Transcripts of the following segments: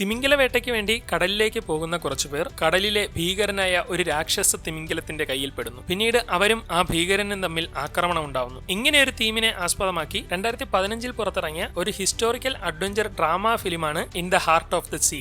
തിമിംഗല വേട്ടയ്ക്ക് വേണ്ടി കടലിലേക്ക് പോകുന്ന കുറച്ചുപേർ കടലിലെ ഭീകരനായ ഒരു രാക്ഷസ തിമിംഗലത്തിന്റെ കയ്യിൽപ്പെടുന്നു പിന്നീട് അവരും ആ ഭീകരനും തമ്മിൽ ആക്രമണം ഉണ്ടാവുന്നു. ഇങ്ങനെ ഒരു തീമിനെ ആസ്പദമാക്കി രണ്ടായിരത്തി പതിനഞ്ചിൽ പുറത്തിറങ്ങിയ ഒരു ഹിസ്റ്റോറിക്കൽ അഡ്വഞ്ചർ ഡ്രാമ ഫിലിമാണ് in the heart of the sea.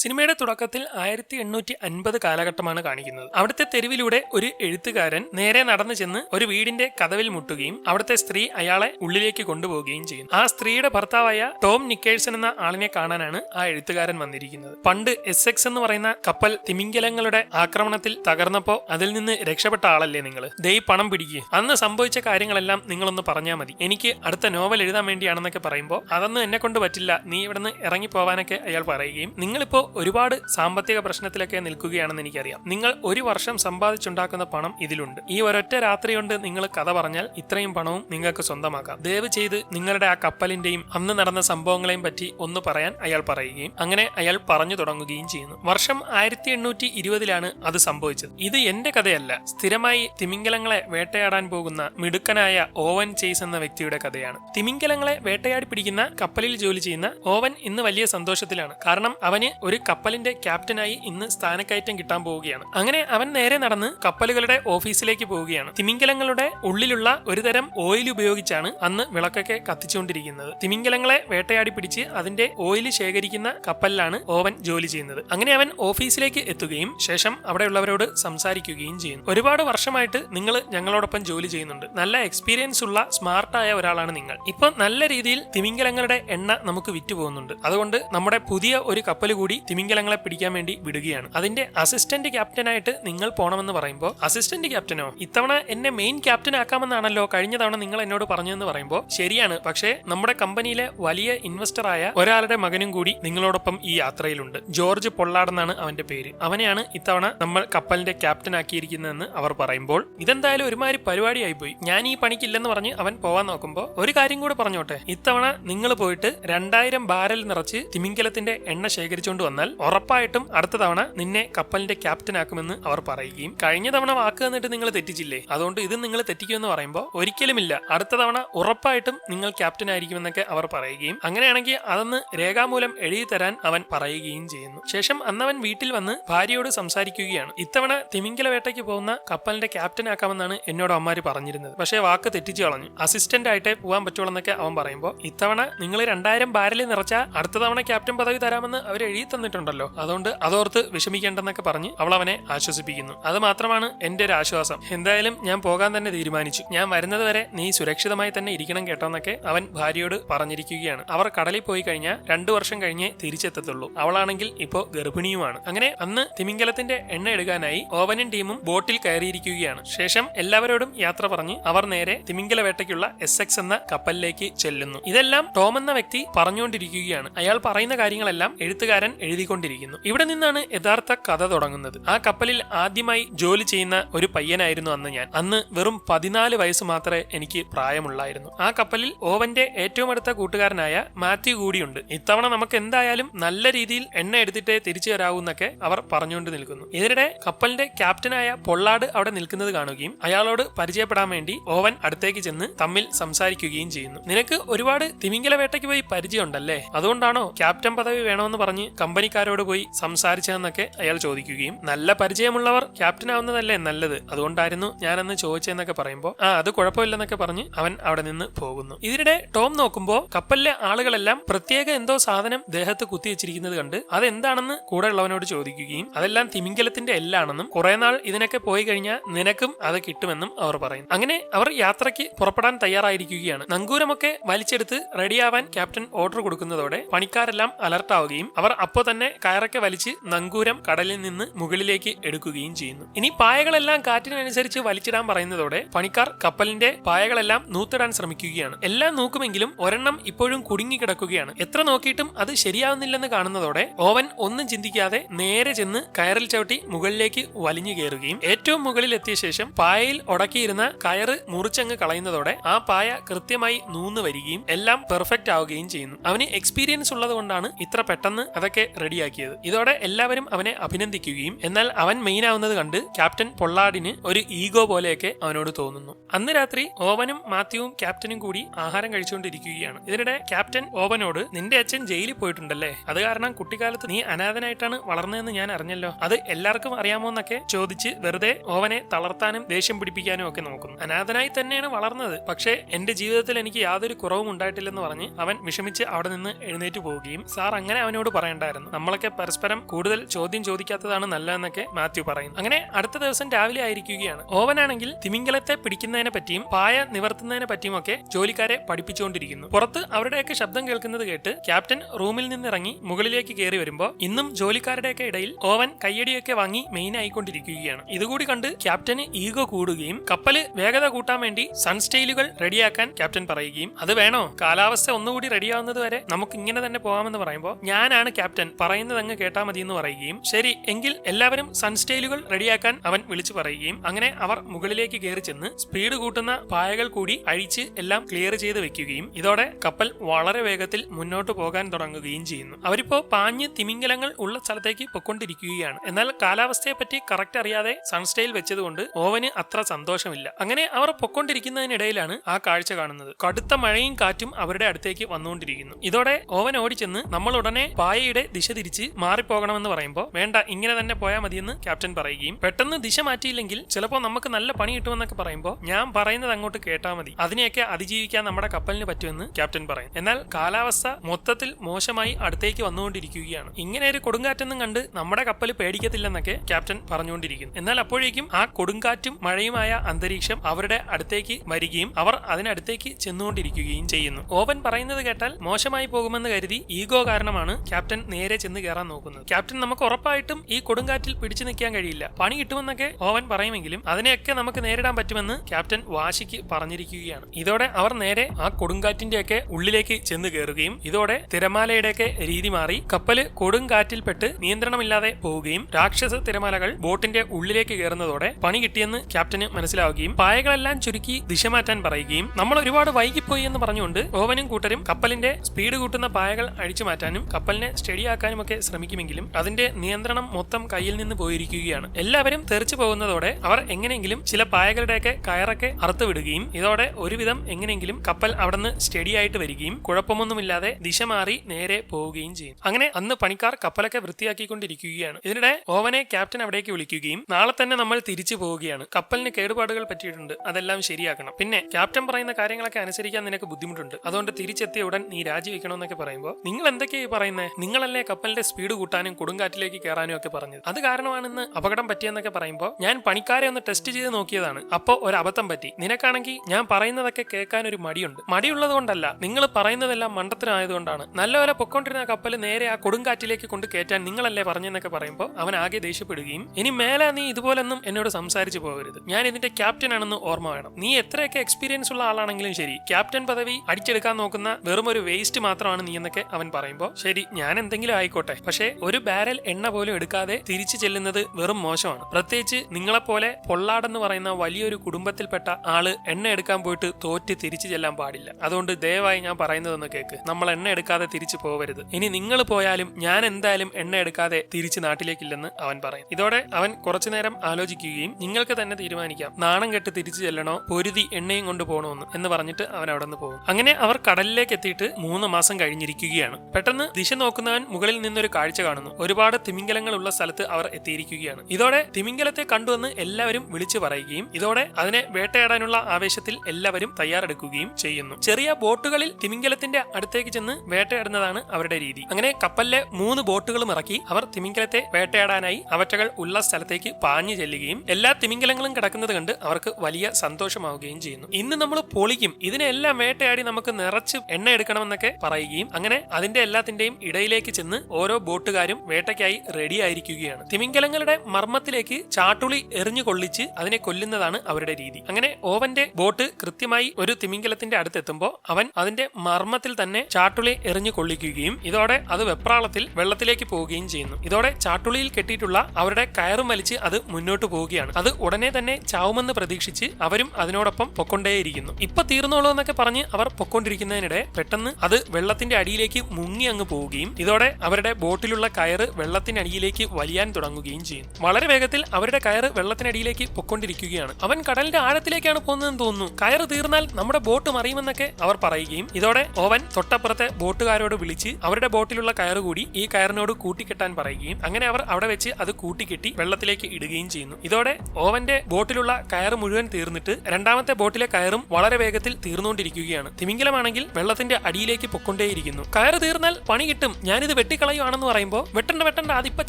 സിനിമയുടെ തുടക്കത്തിൽ ആയിരത്തി എണ്ണൂറ്റി അൻപത് കാലഘട്ടമാണ് കാണിക്കുന്നത്. അവിടുത്തെ തെരുവിലൂടെ ഒരു എഴുത്തുകാരൻ നേരെ നടന്നു ചെന്ന് ഒരു വീടിന്റെ കഥവിൽ മുട്ടുകയും അവിടുത്തെ സ്ത്രീ അയാളെ ഉള്ളിലേക്ക് കൊണ്ടുപോവുകയും ചെയ്യുന്നു. ആ സ്ത്രീയുടെ ഭർത്താവായ ടോം നിക്കേഴ്സൺ എന്ന ആളിനെ കാണാനാണ് ആ എഴുത്തുകാരൻ വന്നിരിക്കുന്നത്. പണ്ട് എസ് എക്സ് എന്ന് പറയുന്ന കപ്പൽ തിമിംഗലങ്ങളുടെ ആക്രമണത്തിൽ തകർന്നപ്പോ അതിൽ നിന്ന് രക്ഷപ്പെട്ട ആളല്ലേ നിങ്ങൾ ദൈ പണം പിടിക്കുക അന്ന് സംഭവിച്ച കാര്യങ്ങളെല്ലാം നിങ്ങളൊന്ന് പറഞ്ഞാൽ മതി. എനിക്ക് അടുത്ത നോവൽ എഴുതാൻ വേണ്ടിയാണെന്നൊക്കെ പറയുമ്പോൾ അതൊന്നും എന്നെ കൊണ്ട് പറ്റില്ല. നീ ഇവിടുന്ന് ഇറങ്ങി പോവാനൊക്കെ അയാൾ പറയുകയും നിങ്ങളിപ്പോ ഒരുപാട് സാമ്പത്തിക പ്രശ്നത്തിലൊക്കെ നിൽക്കുകയാണെന്ന് എനിക്കറിയാം. നിങ്ങൾ ഒരു വർഷം സമ്പാദിച്ചുണ്ടാക്കുന്ന പണം ഇതിലുണ്ട്. ഈ ഒരൊറ്റ രാത്രി കൊണ്ട് നിങ്ങൾ കഥ പറഞ്ഞാൽ ഇത്രയും പണവും നിങ്ങൾക്ക് സ്വന്തമാക്കാം. ദയവ് ചെയ്ത് നിങ്ങളുടെ ആ കപ്പലിന്റെയും അന്ന് നടന്ന സംഭവങ്ങളെയും പറ്റി ഒന്ന് പറയാൻ അയാൾ പറയുകയും അങ്ങനെ അയാൾ പറഞ്ഞു തുടങ്ങുകയും ചെയ്യുന്നു. വർഷം ആയിരത്തി എണ്ണൂറ്റി ഇരുപതിലാണ് അത് സംഭവിച്ചത്. ഇത് എന്റെ കഥയല്ല. സ്ഥിരമായി തിമിംഗലങ്ങളെ വേട്ടയാടാൻ പോകുന്ന മിടുക്കനായ ഓവൻ ചേസ് എന്ന വ്യക്തിയുടെ കഥയാണ്. തിമിംഗലങ്ങളെ വേട്ടയാടി പിടിക്കുന്ന കപ്പലിൽ ജോലി ചെയ്യുന്ന ഓവൻ ഇന്ന് വലിയ സന്തോഷത്തിലാണ്. കാരണം അവന് ഒരു കപ്പലിന്റെ ക്യാപ്റ്റനായി ഇന്ന് സ്ഥാനക്കയറ്റം കിട്ടാൻ പോവുകയാണ്. അങ്ങനെ അവൻ നേരെ നടന്ന് കപ്പലുകളുടെ ഓഫീസിലേക്ക് പോവുകയാണ്. തിമിംഗലങ്ങളുടെ ഉള്ളിലുള്ള ഒരുതരം ഓയിൽ ഉപയോഗിച്ചാണ് അന്ന് വിളക്കൊക്കെ കത്തിച്ചുകൊണ്ടിരിക്കുന്നത്. തിമിംഗലങ്ങളെ വേട്ടയാടി പിടിച്ച് അതിന്റെ ഓയിൽ ശേഖരിക്കുന്ന കപ്പലിലാണ് ഓവൻ ജോലി ചെയ്യുന്നത്. അങ്ങനെ അവൻ ഓഫീസിലേക്ക് എത്തുകയും ശേഷം അവിടെയുള്ളവരോട് സംസാരിക്കുകയും ചെയ്യുന്നു. ഒരുപാട് വർഷമായിട്ട് നിങ്ങൾ ഞങ്ങളോടൊപ്പം ജോലി ചെയ്യുന്നുണ്ട്. നല്ല എക്സ്പീരിയൻസ് ഉള്ള സ്മാർട്ടായ ഒരാളാണ് നിങ്ങൾ. ഇപ്പൊ നല്ല രീതിയിൽ തിമിംഗലങ്ങളുടെ എണ്ണ നമുക്ക് വിറ്റ് പോകുന്നുണ്ട് അതുകൊണ്ട് നമ്മുടെ പുതിയ ഒരു കപ്പൽ കൂടി തിമിംഗലങ്ങളെ പിടിക്കാൻ വേണ്ടി വിടുകയാണ്. അതിന്റെ അസിസ്റ്റന്റ് ക്യാപ്റ്റനായിട്ട് നിങ്ങൾ പോണമെന്ന് പറയുമ്പോൾ അസിസ്റ്റന്റ് ക്യാപ്റ്റനോ ഇത്തവണ എന്നെ മെയിൻ ക്യാപ്റ്റൻ ആക്കാമെന്നാണല്ലോ കഴിഞ്ഞ തവണ നിങ്ങൾ എന്നോട് പറഞ്ഞതെന്ന് പറയുമ്പോൾ ശരിയാണ്. പക്ഷേ നമ്മുടെ കമ്പനിയിലെ വലിയ ഇൻവെസ്റ്ററായ ഒരാളുടെ മകനും കൂടി നിങ്ങളോടൊപ്പം ഈ യാത്രയിലുണ്ട്. ജോർജ് പൊള്ളാട് എന്നാണ് അവന്റെ പേര്. അവനെയാണ് ഇത്തവണ നമ്മൾ കപ്പലിന്റെ ക്യാപ്റ്റൻ ആക്കിയിരിക്കുന്നതെന്ന് അവർ പറയുമ്പോൾ ഇതെന്തായാലും ഒരുമാതിരി പരിപാടിയായി പോയി. ഞാൻ ഈ പണിക്കില്ലെന്ന് പറഞ്ഞ് അവൻ പോവാൻ നോക്കുമ്പോൾ ഒരു കാര്യം കൂടെ പറഞ്ഞോട്ടെ. ഇത്തവണ നിങ്ങൾ പോയിട്ട് രണ്ടായിരം ബാരൽ നിറച്ച് തിമിംഗലത്തിന്റെ എണ്ണ ശേഖരിച്ചുകൊണ്ട് വന്നാൽ ഉറപ്പായിട്ടും അടുത്ത തവണ നിന്നെ കപ്പലിന്റെ ക്യാപ്റ്റനാക്കുമെന്ന് അവർ പറയുകയും കഴിഞ്ഞ തവണ വാക്ക് തന്നിട്ട് നിങ്ങൾ തെറ്റിച്ചില്ലേ? അതുകൊണ്ട് ഇത് നിങ്ങൾ തെറ്റിക്കുമെന്ന് പറയുമ്പോൾ ഒരിക്കലുമില്ല. അടുത്ത തവണ ഉറപ്പായിട്ടും നിങ്ങൾ ക്യാപ്റ്റൻ ആയിരിക്കുമെന്നൊക്കെ അവർ പറയുകയും അങ്ങനെയാണെങ്കിൽ അതൊന്ന് രേഖാമൂലം എഴുതി തരാൻ അവൻ പറയുകയും ചെയ്യുന്നു. ശേഷം അന്നവൻ വീട്ടിൽ വന്ന് ഭാര്യയോട് സംസാരിക്കുകയാണ്. ഇത്തവണ തിമിംഗല വേട്ടയ്ക്ക് പോകുന്ന കപ്പലിന്റെ ക്യാപ്റ്റൻ ആക്കാമെന്നാണ് എന്നോട് അമ്മമാര് പറഞ്ഞിരുന്നത്. പക്ഷേ വാക്ക് തെറ്റിച്ചു കളഞ്ഞു. അസിസ്റ്റന്റ് ആയിട്ടേ പോകാൻ പറ്റുള്ളൂ എന്നൊക്കെ അവൻ പറയുമ്പോൾ ഇത്തവണ നിങ്ങൾ രണ്ടായിരം ബാരലിൽ നിറച്ച അടുത്ത തവണ ക്യാപ്റ്റൻ പദവി തരാമെന്ന് അവർ എഴുതി തന്നിട്ടുണ്ടല്ലോ. അതുകൊണ്ട് അതോർത്ത് വിഷമിക്കേണ്ടെന്നൊക്കെ പറഞ്ഞ് അവൾ അവനെ ആശ്വസിപ്പിക്കുന്നു. അത് മാത്രമാണ് എന്റെ ഒരു ആശ്വാസം. എന്തായാലും ഞാൻ പോകാൻ തന്നെ തീരുമാനിച്ചു. ഞാൻ വരുന്നത് വരെ നീ സുരക്ഷിതമായി തന്നെ ഇരിക്കണം കേട്ടോ എന്നൊക്കെ അവൻ ഭാര്യയോട് പറഞ്ഞിരിക്കുകയാണ്. അവർ കടലിൽ പോയി കഴിഞ്ഞാൽ രണ്ടു വർഷം കഴിഞ്ഞേ തിരിച്ചെത്തത്തുള്ളൂ. അവളാണെങ്കിൽ ഇപ്പോ ഗർഭിണിയുമാണ്. അങ്ങനെ അന്ന് തിമിംഗലത്തിന്റെ എണ്ണ എടുക്കാനായി ഓവനും ടീമും ബോട്ടിൽ കയറിയിരിക്കുകയാണ്. ശേഷം എല്ലാവരോടും യാത്ര പറഞ്ഞ് അവർ നേരെ തിമിംഗല വേട്ടയ്ക്കുള്ള എസ് എക്സ് എന്ന കപ്പലിലേക്ക് ചെല്ലുന്നു. ഇതെല്ലാം ടോം എന്ന വ്യക്തി പറഞ്ഞുകൊണ്ടിരിക്കുകയാണ്. അയാൾ പറയുന്ന കാര്യങ്ങളെല്ലാം എഴുത്തുകാരൻ എഴുതിക്കൊണ്ടിരിക്കുന്നു. ഇവിടെ നിന്നാണ് യഥാർത്ഥ കഥ തുടങ്ങുന്നത്. ആ കപ്പലിൽ ആദ്യമായി ജോലി ചെയ്യുന്ന ഒരു പയ്യനായിരുന്നു അന്ന് ഞാൻ. അന്ന് വെറും പതിനാല് വയസ്സ് മാത്രമേ എനിക്ക് പ്രായമുള്ളായിരുന്നു. ആ കപ്പലിൽ ഓവന്റെ ഏറ്റവും അടുത്ത കൂട്ടുകാരനായ മാത്യു കൂടിയുണ്ട്. ഇത്തവണ നമുക്ക് എന്തായാലും നല്ല രീതിയിൽ എണ്ണ എടുത്തിട്ടേ തിരിച്ചു വരാവൂ എന്നൊക്കെ അവർ പറഞ്ഞുകൊണ്ട് നിൽക്കുന്നു. ഇതിനിടെ കപ്പലിന്റെ ക്യാപ്റ്റനായ പൊള്ളാട് അവിടെ നിൽക്കുന്നത് കാണുകയും അയാളോട് പരിചയപ്പെടാൻ വേണ്ടി ഓവൻ അടുത്തേക്ക് ചെന്ന് തമ്മിൽ സംസാരിക്കുകയും ചെയ്യുന്നു. നിനക്ക് ഒരുപാട് തിമിംഗല വേട്ടയ്ക്ക് പോയി പരിചയമുണ്ടല്ലേ? അതുകൊണ്ടാണോ ക്യാപ്റ്റൻ പദവി വേണമെന്ന് പറഞ്ഞ് കമ്പനിക്കാരോട് പോയി സംസാരിച്ചതെന്നൊക്കെ അയാൾ ചോദിക്കുകയും നല്ല പരിചയമുള്ളവർ ക്യാപ്റ്റൻ ആവുന്നതല്ലേ നല്ലത്? അതുകൊണ്ടായിരുന്നു ഞാനന്ന് ചോദിച്ചതെന്നൊക്കെ പറയുമ്പോൾ ആ അത് കുഴപ്പമില്ലെന്നൊക്കെ പറഞ്ഞ് അവൻ അവിടെ നിന്ന് പോകുന്നു. ഇതിനിടെ ടോം നോക്കുമ്പോൾ കപ്പലിലെ ആളുകളെല്ലാം പ്രത്യേക എന്തോ സാധനം ദേഹത്ത് കുത്തിവെച്ചിരിക്കുന്നത് കണ്ട് അതെന്താണെന്ന് കൂടെ ഉള്ളവനോട് ചോദിക്കുകയും അതെല്ലാം തിമിംഗലത്തിന്റെ എല്ലാണെന്നും കുറെ നാൾ ഇതിനൊക്കെ പോയി കഴിഞ്ഞാൽ നിനക്കും അത് കിട്ടുമെന്നും അവർ പറയുന്നു അങ്ങനെ അവർ യാത്രയ്ക്ക് പുറപ്പെടാൻ തയ്യാറായിരിക്കുകയാണ്. നങ്കൂരമൊക്കെ വലിച്ചെടുത്ത് റെഡിയാവാൻ ക്യാപ്റ്റൻ ഓർഡർ കൊടുക്കുന്നതോടെ പണിക്കാരെല്ലാം അലർട്ടാവുകയും അവർ അപ്പോൾ തന്നെ കയറൊക്കെ വലിച്ച് നങ്കൂരം കടലിൽ നിന്ന് മുകളിലേക്ക് എടുക്കുകയും ചെയ്യുന്നു. ഇനി പായകളെല്ലാം കാറ്റിനനുസരിച്ച് വലിച്ചിടാൻ പറയുന്നതോടെ പണിക്കാർ കപ്പലിന്റെ പായകളെല്ലാം നൂത്തിടാൻ ശ്രമിക്കുകയാണ്. എല്ലാം നോക്കുമെങ്കിലും ഒരെണ്ണം ഇപ്പോഴും കുടുങ്ങി കിടക്കുകയാണ് എത്ര നോക്കിയിട്ടും അത് ശരിയാവുന്നില്ലെന്ന് കാണുന്നതോടെ ഓവൻ ഒന്നും ചിന്തിക്കാതെ നേരെ ചെന്ന് കയറിൽ ചവിട്ടി മുകളിലേക്ക് വലിഞ്ഞു കയറുകയും ഏറ്റവും മുകളിൽ എത്തിയ ശേഷം പായയിൽ ഉടക്കിയിരുന്ന കയറ് മുറിച്ചങ്ങ് കളയുന്നതോടെ ആ പായ കൃത്യമായി നൂന്ന് വരികയും എല്ലാം പെർഫെക്റ്റ് ആവുകയും ചെയ്യുന്നു. അവന് എക്സ്പീരിയൻസ് ഉള്ളത് കൊണ്ടാണ് ഇത്ര പെട്ടെന്ന് അതൊക്കെ റെഡിയാക്കിയത്. ഇതോടെ എല്ലാവരും അവനെ അഭിനന്ദിക്കുകയും എന്നാൽ അവൻ മെയിൻ ആവുന്നത് കണ്ട് ക്യാപ്റ്റൻ പൊള്ളാടിന് ഒരു ഈഗോ പോലെയൊക്കെ അവനോട് തോന്നുന്നു. അന്ന് രാത്രി ഓവനും മാത്യുവും ക്യാപ്റ്റനും കൂടി ആഹാരം കഴിച്ചുകൊണ്ടിരിക്കുകയാണ്. ഇതിനിടെ ക്യാപ്റ്റൻ ഓവനോട് നിന്റെ അച്ഛൻ ജയിലിൽ പോയിട്ടുണ്ടല്ലേ? അത് കാരണം കുട്ടിക്കാലത്ത് നീ അനാഥനായിട്ടാണ് വളർന്നതെന്ന് ഞാൻ അറിഞ്ഞല്ലോ. അത് എല്ലാവർക്കും അറിയാമോ എന്നൊക്കെ ചോദിച്ച് വെറുതെ ഓവനെ തളർത്താനും ദേഷ്യം പിടിപ്പിക്കാനും ഒക്കെ നോക്കുന്നു. അനാഥനായി തന്നെയാണ് വളർന്നത്. പക്ഷേ എന്റെ ജീവിതത്തിൽ എനിക്ക് യാതൊരു കുറവും ഉണ്ടായിട്ടില്ലെന്ന് പറഞ്ഞ് അവൻ വിഷമിച്ച് അവിടെ നിന്ന് എഴുന്നേറ്റ് പോവുകയും സാർ അങ്ങനെ അവനോട് പറയണ്ടായിരുന്നു. നമ്മളൊക്കെ പരസ്പരം കൂടുതൽ ചോദ്യം ചോദിക്കാത്തതാണ് നല്ലതെന്നൊക്കെ മാത്യു പറയുന്നു. അങ്ങനെ അടുത്ത ദിവസം രാവിലെ ആയിരിക്കുകയാണ്. ഓവനാണെങ്കിൽ തിമിംഗലത്തെ പിടിക്കുന്നതിനെ പറ്റിയും പായ നിവർത്തുന്നതിനെ പറ്റിയും ഒക്കെ ജോലിക്കാരെ പഠിപ്പിച്ചുകൊണ്ടിരിക്കുന്നു. പുറത്ത് അവരുടെയൊക്കെ ശബ്ദം കേൾക്കുന്നത് കേട്ട് ക്യാപ്റ്റൻ റൂമിൽ നിന്നിറങ്ങി മുകളിലേക്ക് കയറി വരുമ്പോൾ ഇന്നും ജോലിക്കാരുടെയൊക്കെ ഇടയിൽ ഓവൻ കയ്യടിയൊക്കെ വാങ്ങി മെയിൻ ആയിക്കൊണ്ടിരിക്കുകയാണ്. ഇതുകൂടി കണ്ട് ക്യാപ്റ്റന് ഈഗോ കൂടുകയും കപ്പൽ വേഗത കൂട്ടാൻ വേണ്ടി സൺസ്റ്റൈലുകൾ റെഡിയാക്കാൻ ക്യാപ്റ്റൻ പറയുകയും അത് വേണോ? കാലാവസ്ഥ ഒന്നുകൂടി റെഡിയാവുന്നത് വരെ നമുക്ക് ഇങ്ങനെ തന്നെ പോകാമെന്ന് പറയുമ്പോൾ ഞാനാണ് ക്യാപ്റ്റൻ. പറയുന്നത് അങ്ങ് കേട്ടാ മതി എന്ന് പറയുകയും ശരി എങ്കിൽ എല്ലാവരും സൺസ്റ്റൈലുകൾ റെഡിയാക്കാൻ അവൻ വിളിച്ചു പറയുകയും അങ്ങനെ അവർ മുകളിലേക്ക് കയറി ചെന്ന് സ്പീഡ് കൂട്ടുന്ന പായകൾ കൂടി അഴിച്ച് എല്ലാം ക്ലിയർ ചെയ്ത് വെക്കുകയും ഇതോടെ കപ്പൽ വളരെ വേഗത്തിൽ മുന്നോട്ട് പോകാൻ തുടങ്ങുകയും ചെയ്യുന്നു. അവരിപ്പോ പാഞ്ഞ് തിമിംഗലങ്ങൾ ഉള്ള സ്ഥലത്തേക്ക് പൊക്കൊണ്ടിരിക്കുകയാണ് എന്നാൽ കാലാവസ്ഥയെ പറ്റി കറക്റ്റ് അറിയാതെ സൺസ്റ്റൈൽ വെച്ചതുകൊണ്ട് ഓവന് അത്ര സന്തോഷമില്ല. അങ്ങനെ അവർ പൊക്കൊണ്ടിരിക്കുന്നതിനിടയിലാണ് ആ കാഴ്ച കാണുന്നത്. കടുത്ത മഴയും കാറ്റും അവരുടെ അടുത്തേക്ക് വന്നുകൊണ്ടിരിക്കുന്നു. ഇതോടെ ഓവൻ ഓടിച്ചെന്ന് നമ്മൾ ഉടനെ പായയുടെ ദിശ തിരിച്ച് മാറിപ്പോകണമെന്ന് പറയുമ്പോൾ വേണ്ട ഇങ്ങനെ തന്നെ പോയാൽ മതിയെന്ന് ക്യാപ്റ്റൻ പറയുകയും പെട്ടെന്ന് ദിശ മാറ്റിയില്ലെങ്കിൽ ചിലപ്പോൾ നമുക്ക് നല്ല പണി കിട്ടുമെന്നൊക്കെ പറയുമ്പോൾ ഞാൻ പറയുന്നത് അങ്ങോട്ട് കേട്ടാൽ മതി. അതിനെയൊക്കെ അതിജീവിക്കാൻ നമ്മുടെ കപ്പലിന് പറ്റുമെന്ന് ക്യാപ്റ്റൻ പറയും. എന്നാൽ കാലാവസ്ഥ മൊത്തത്തിൽ മോശമായി അടുത്തേക്ക് വന്നുകൊണ്ടിരിക്കുകയാണ്. ഇങ്ങനെ ഒരു കൊടുങ്കാറ്റൊന്നും കണ്ട് നമ്മുടെ കപ്പൽ പേടിക്കത്തില്ലെന്നൊക്കെ ക്യാപ്റ്റൻ പറഞ്ഞുകൊണ്ടിരിക്കുന്നു. എന്നാൽ അപ്പോഴേക്കും ആ കൊടുങ്കാറ്റും മഴയുമായ അന്തരീക്ഷം അവരുടെ അടുത്തേക്ക് വരികയും അവർ അതിനടുത്തേക്ക് ചെന്നുകൊണ്ടിരിക്കുകയും ചെയ്യുന്നു. ഓവൻ പറയുന്നത് കേട്ടാൽ മോശമായി പോകുമെന്ന് കരുതി ഈഗോ കാരണമാണ് ക്യാപ്റ്റൻ നേരെ ചെന്ന് കയറാൻ നോക്കുന്നത്. ക്യാപ്റ്റൻ നമുക്ക് ഉറപ്പായിട്ടും ഈ കൊടുങ്കാറ്റിൽ പിടിച്ചു നിൽക്കാൻ കഴിയില്ല. പണി കിട്ടുമെന്നൊക്കെ ഓവൻ പറയുമെങ്കിലും അതിനെയൊക്കെ നമുക്ക് നേരിടാൻ പറ്റുമെന്ന് ക്യാപ്റ്റൻ വാശിക്ക് പറഞ്ഞിരിക്കുകയാണ്. ഇതോടെ അവർ നേരെ ആ കൊടുങ്കാറ്റിന്റെയൊക്കെ ഉള്ളിലേക്ക് ചെന്ന് കയറുകയും ഇതോടെ തിരമാലയുടെയൊക്കെ രീതി മാറി കപ്പൽ കൊടുങ്കാറ്റിൽപ്പെട്ട് നിയന്ത്രണമില്ലാതെ പോവുകയും രാക്ഷസ തിരമാലകൾ ബോട്ടിന്റെ ഉള്ളിലേക്ക് കയറുന്നതോടെ പണി കിട്ടിയെന്ന് ക്യാപ്റ്റന് മനസ്സിലാവുകയും പായകളെല്ലാം ചുരുക്കി ദിശ മാറ്റാൻ പറയുകയും നമ്മൾ ഒരുപാട് വൈകിപ്പോയി എന്ന് പറഞ്ഞുകൊണ്ട് ഓവനും കൂട്ടരും കപ്പലിന്റെ സ്പീഡ് കൂട്ടുന്ന പായകൾ അഴിച്ചു മാറ്റാനും കപ്പലിനെ സ്റ്റഡിയാക്കാനും ഒക്കെ ശ്രമിക്കുമെങ്കിലും അതിന്റെ നിയന്ത്രണം മൊത്തം കയ്യിൽ നിന്ന് പോയിരിക്കുകയാണ്. എല്ലാവരും തെറിച്ചു പോകുന്നതോടെ അവർ എങ്ങനെയെങ്കിലും ചില പായകളുടെയൊക്കെ കയറൊക്കെ അറുത്തു വിടുകയും ഇതോടെ ഒരുവിധം എങ്ങനെയെങ്കിലും കപ്പൽ അവിടുന്ന് സ്റ്റഡി ആയിട്ട് വരികയും കുഴപ്പമൊന്നുമില്ലാതെ ദിശ മാറി നേരെ പോവുകയും ചെയ്യും. അങ്ങനെ അന്ന് പണിക്കാർ കപ്പലൊക്കെ വൃത്തിയാക്കിക്കൊണ്ടിരിക്കുകയാണ്. ഇതിനിടെ ഓവനെ ക്യാപ്റ്റൻ അവിടേക്ക് വിളിക്കുകയും നാളെ തന്നെ നമ്മൾ തിരിച്ചു പോവുകയാണ്. കപ്പലിന് കേടുപാടുകൾ പറ്റിയിട്ടുണ്ട്. അതെല്ലാം ശരിയാക്കണം. പിന്നെ ക്യാപ്റ്റൻ പറയുന്ന കാര്യങ്ങളൊക്കെ അനുസരിക്കാൻ നിനക്ക് ബുദ്ധിമുട്ടുണ്ട്. അതുകൊണ്ട് തിരിച്ചെത്തിയ ഉടൻ നീ രാജിവെക്കണമെന്നൊക്കെ പറയുമ്പോൾ നിങ്ങൾ എന്തൊക്കെയായി പറയുന്നത് നിങ്ങളല്ലേ കപ്പലിന്റെ സ്പീഡ് കൂട്ടാനും കൊടുങ്കാറ്റിലേക്ക് കയറാനും ഒക്കെ പറഞ്ഞത്. അത് കാരണമാണെന്ന് അപകടം പറ്റിയെന്നൊക്കെ പറയുമ്പോൾ ഞാൻ പണിക്കാരെ ഒന്ന് ടെസ്റ്റ് ചെയ്ത് നോക്കിയതാണ്. അപ്പോൾ ഒരു അബദ്ധം പറ്റി. നിനക്കാണെങ്കിൽ ഞാൻ പറയുന്നതൊക്കെ കേൾക്കാൻ ഒരു മടിയുണ്ട്. മടിയുള്ളത് കൊണ്ടല്ല നിങ്ങൾ പറയുന്നതെല്ലാം മണ്ടത്തിനായതുകൊണ്ടാണ് നല്ലപോലെ പൊക്കൊണ്ടിരുന്ന കപ്പൽ നേരെ ആ കൊടുങ്കാറ്റിലേക്ക് കൊണ്ട് കയറ്റാൻ നിങ്ങളല്ലേ പറഞ്ഞെന്നൊക്കെ പറയുമ്പോൾ അവൻ ആകെ ദേഷ്യപ്പെടുകയും ഇനി മേലെ നീ ഇതുപോലൊന്നും എന്നോട് സംസാരിച്ചു പോകരുത്. ഞാൻ ഇതിന്റെ ക്യാപ്റ്റൻ ആണെന്ന് ഓർമ്മ വേണം. നീ എത്രയൊക്കെ എക്സ്പീരിയൻസ് ഉള്ള ആളാണെങ്കിലും ശരി. ക്യാപ്റ്റൻ പദവി അടിച്ചെടുക്കാൻ നോക്കുന്ന വെറും ഒരു വേസ്റ്റ് മാത്രമാണ് നീ എന്നൊക്കെ അവൻ പറയുമ്പോൾ ശരി ഞാൻ എന്തെങ്കിലും ആയിക്കോട്ടെ. പക്ഷേ ഒരു ബാരൽ എണ്ണ പോലും എടുക്കാതെ തിരിച്ചു ചെല്ലുന്നത് വെറും മോശമാണ്. പ്രത്യേകിച്ച് നിങ്ങളെപ്പോലെ പൊള്ളാടെന്ന് പറയുന്ന വലിയൊരു കുടുംബത്തിൽപ്പെട്ട ആൾ എണ്ണ എടുക്കാൻ പോയിട്ട് തോറ്റ് തിരിച്ചു ചെല്ലാൻ പാടില്ല. അതുകൊണ്ട് ദയവായി ഞാൻ പറയുന്നതൊന്ന് കേക്ക്. നമ്മൾ എണ്ണ എടുക്കാതെ തിരിച്ചു പോവരുത്. ഇനി നിങ്ങൾ പോയാലും ഞാൻ എന്തായാലും എണ്ണ എടുക്കാതെ തിരിച്ച് നാട്ടിലേക്കില്ലെന്ന് അവൻ പറയും. ഇതോടെ അവൻ കുറച്ചു നേരം ആലോചിക്കുകയും നിങ്ങൾക്ക് തന്നെ തീരുമാനിക്കാം. നാണം കെട്ട് തിരിച്ചു ചെല്ലണോ പൊരുതി എണ്ണയും കൊണ്ട് പോകണമെന്ന് എന്ന് പറഞ്ഞിട്ട് അവൻ അവിടെ നിന്ന് പോകും. അങ്ങനെ അവർ കടലിലേക്ക് എത്തിയിട്ട് മൂന്ന് മാസം കഴിഞ്ഞിരിക്കുകയാണ്. പെട്ടെന്ന് ദിശ നോക്കുന്നവൻ മുകളിൽ നിന്നൊരു കാഴ്ച കാണുന്നു. ഒരുപാട് തിമിംഗലങ്ങൾ ഉള്ള സ്ഥലത്ത് അവർ എത്തിയിരിക്കുകയാണ്. ഇതോടെ തിമിംഗലത്തെ കണ്ടുവന്ന് എല്ലാവരും വിളിച്ചു പറയുകയും ഇതോടെ അതിനെ വേട്ടയാടാനുള്ള ആവേശത്തിൽ എല്ലാവരും തയ്യാറെടുക്കുകയും ചെയ്യുന്നു. ചെറിയ ബോട്ടുകളിൽ തിമിംഗലത്തിന്റെ അടുത്തേക്ക് ചെന്ന് വേട്ടയാടുന്നതാണ് അവരുടെ രീതി. അങ്ങനെ കപ്പലിലെ മൂന്ന് ബോട്ടുകളും ഇറക്കി അവർ തിമിംഗലത്തെ വേട്ടയാടാനായി അവറ്റകൾ ഉള്ള സ്ഥലത്തേക്ക് പാഞ്ഞു ചെല്ലുകയും എല്ലാ തിമിംഗലങ്ങളും കിടക്കുന്നത് കണ്ട് അവർക്ക് വലിയ സന്തോഷമാവുകയും ചെയ്യുന്നു. ഇന്ന് നമ്മൾ പൊളിക്കും. ഇതിനെല്ലാം വേട്ടയാടി നമുക്ക് നിറച്ച് എണ്ണ എടുക്കണമെന്നൊക്കെ പറയുകയും അങ്ങനെ അതിന്റെ എല്ലാത്തിന്റെയും ഇടയിലേക്ക് ചെന്ന് ഓരോ ബോട്ടുകാരും വേട്ടയ്ക്കായി റെഡിയായിരിക്കുകയാണ് തിമിംഗലങ്ങളുടെ മർമ്മത്തിലേക്ക് ചാട്ടുളി എറിഞ്ഞു കൊള്ളിച്ച് അതിനെ കൊല്ലുന്നതാണ് അവരുടെ രീതി. അങ്ങനെ ഓവന്റെ ബോട്ട് കൃത്യമായി ഒരു തിമിംഗലത്തിന്റെ അടുത്തെത്തുമ്പോൾ അവൻ അതിന്റെ മർമ്മത്തിൽ തന്നെ ചാട്ടുളി എറിഞ്ഞു കൊള്ളിക്കുകയും ഇതോടെ അത് വെപ്രാളത്തിൽ വെള്ളത്തിലേക്ക് പോവുകയും ചെയ്യുന്നു. ഇതോടെ ചാട്ടുളിയിൽ കെട്ടിയിട്ടുള്ള അവരുടെ കയറും വലിച്ച് അത് മുന്നോട്ട് പോവുകയാണ്. അത് ഉടനെ തന്നെ ചാവുമെന്ന് പ്രതീക്ഷിച്ച് അവരും അതിനോടൊപ്പം പൊക്കൊണ്ടേയിരിക്കുന്നു. ഇപ്പൊ തീർന്നോളൂ എന്നൊക്കെ പറഞ്ഞ് അവർ പൊക്കൊണ്ടിരിക്കുന്നതിനിടെ പെട്ടെന്ന് അത് വെള്ളത്തിന്റെ അടിയിലേക്ക് മുങ്ങി അങ്ങ് പോവുകയും ഇതോടെ അവരുടെ ബോട്ടിലുള്ള കയറ് വെള്ളത്തിനടിയിലേക്ക് വലിയാൻ തുടങ്ങുകയും ചെയ്യുന്നു വളരെ വേഗത്തിൽ അവരുടെ കയറ് വെള്ളത്തിനടിയിലേക്ക് പൊക്കൊണ്ടിരിക്കുകയാണ് അവൻ കടലിന്റെ ആഴത്തിലേക്കാണ് പോകുന്നതെന്ന് തോന്നുന്നു. കയറ് തീർന്നാൽ നമ്മുടെ ബോട്ട് മറിയുമെന്നൊക്കെ അവർ പറയുകയും ഇതോടെ ഓവൻ തൊട്ടപ്പുറത്തെ ബോട്ടുകാരോട് വിളിച്ച് അവരുടെ ബോട്ടിലുള്ള കയറ് കൂടി ഈ കയറിനോട് കൂട്ടിക്കെട്ടാൻ പറയുകയും അങ്ങനെ അവർ അവിടെ വെച്ച് അത് കൂട്ടിക്കെട്ടി വെള്ളത്തിലേക്ക് ഇടുകയും ചെയ്യുന്നു. ഇതോടെ ഓവന്റെ ബോട്ടിലുള്ള കയറ് മുഴുവൻ തീർന്നിട്ട് രണ്ടാമത്തെ ബോട്ടിലെ കയറും വളരെ വേഗത്തിൽ തീർന്നുകൊണ്ടിരിക്കുകയാണ്. തിമിംഗലമാണെങ്കിൽ വെള്ളത്തിന്റെ അടിയിലേക്ക് പൊക്കൊണ്ടേയിരിക്കുന്നു കയറ് തീർന്നാൽ പണി കിട്ടും. ഞാനിത് വെട്ടിക്കളയുവാണെന്ന് പറയുമ്പോൾ വെട്ടണ്ട വെട്ടണ്ട അതിപ്പോ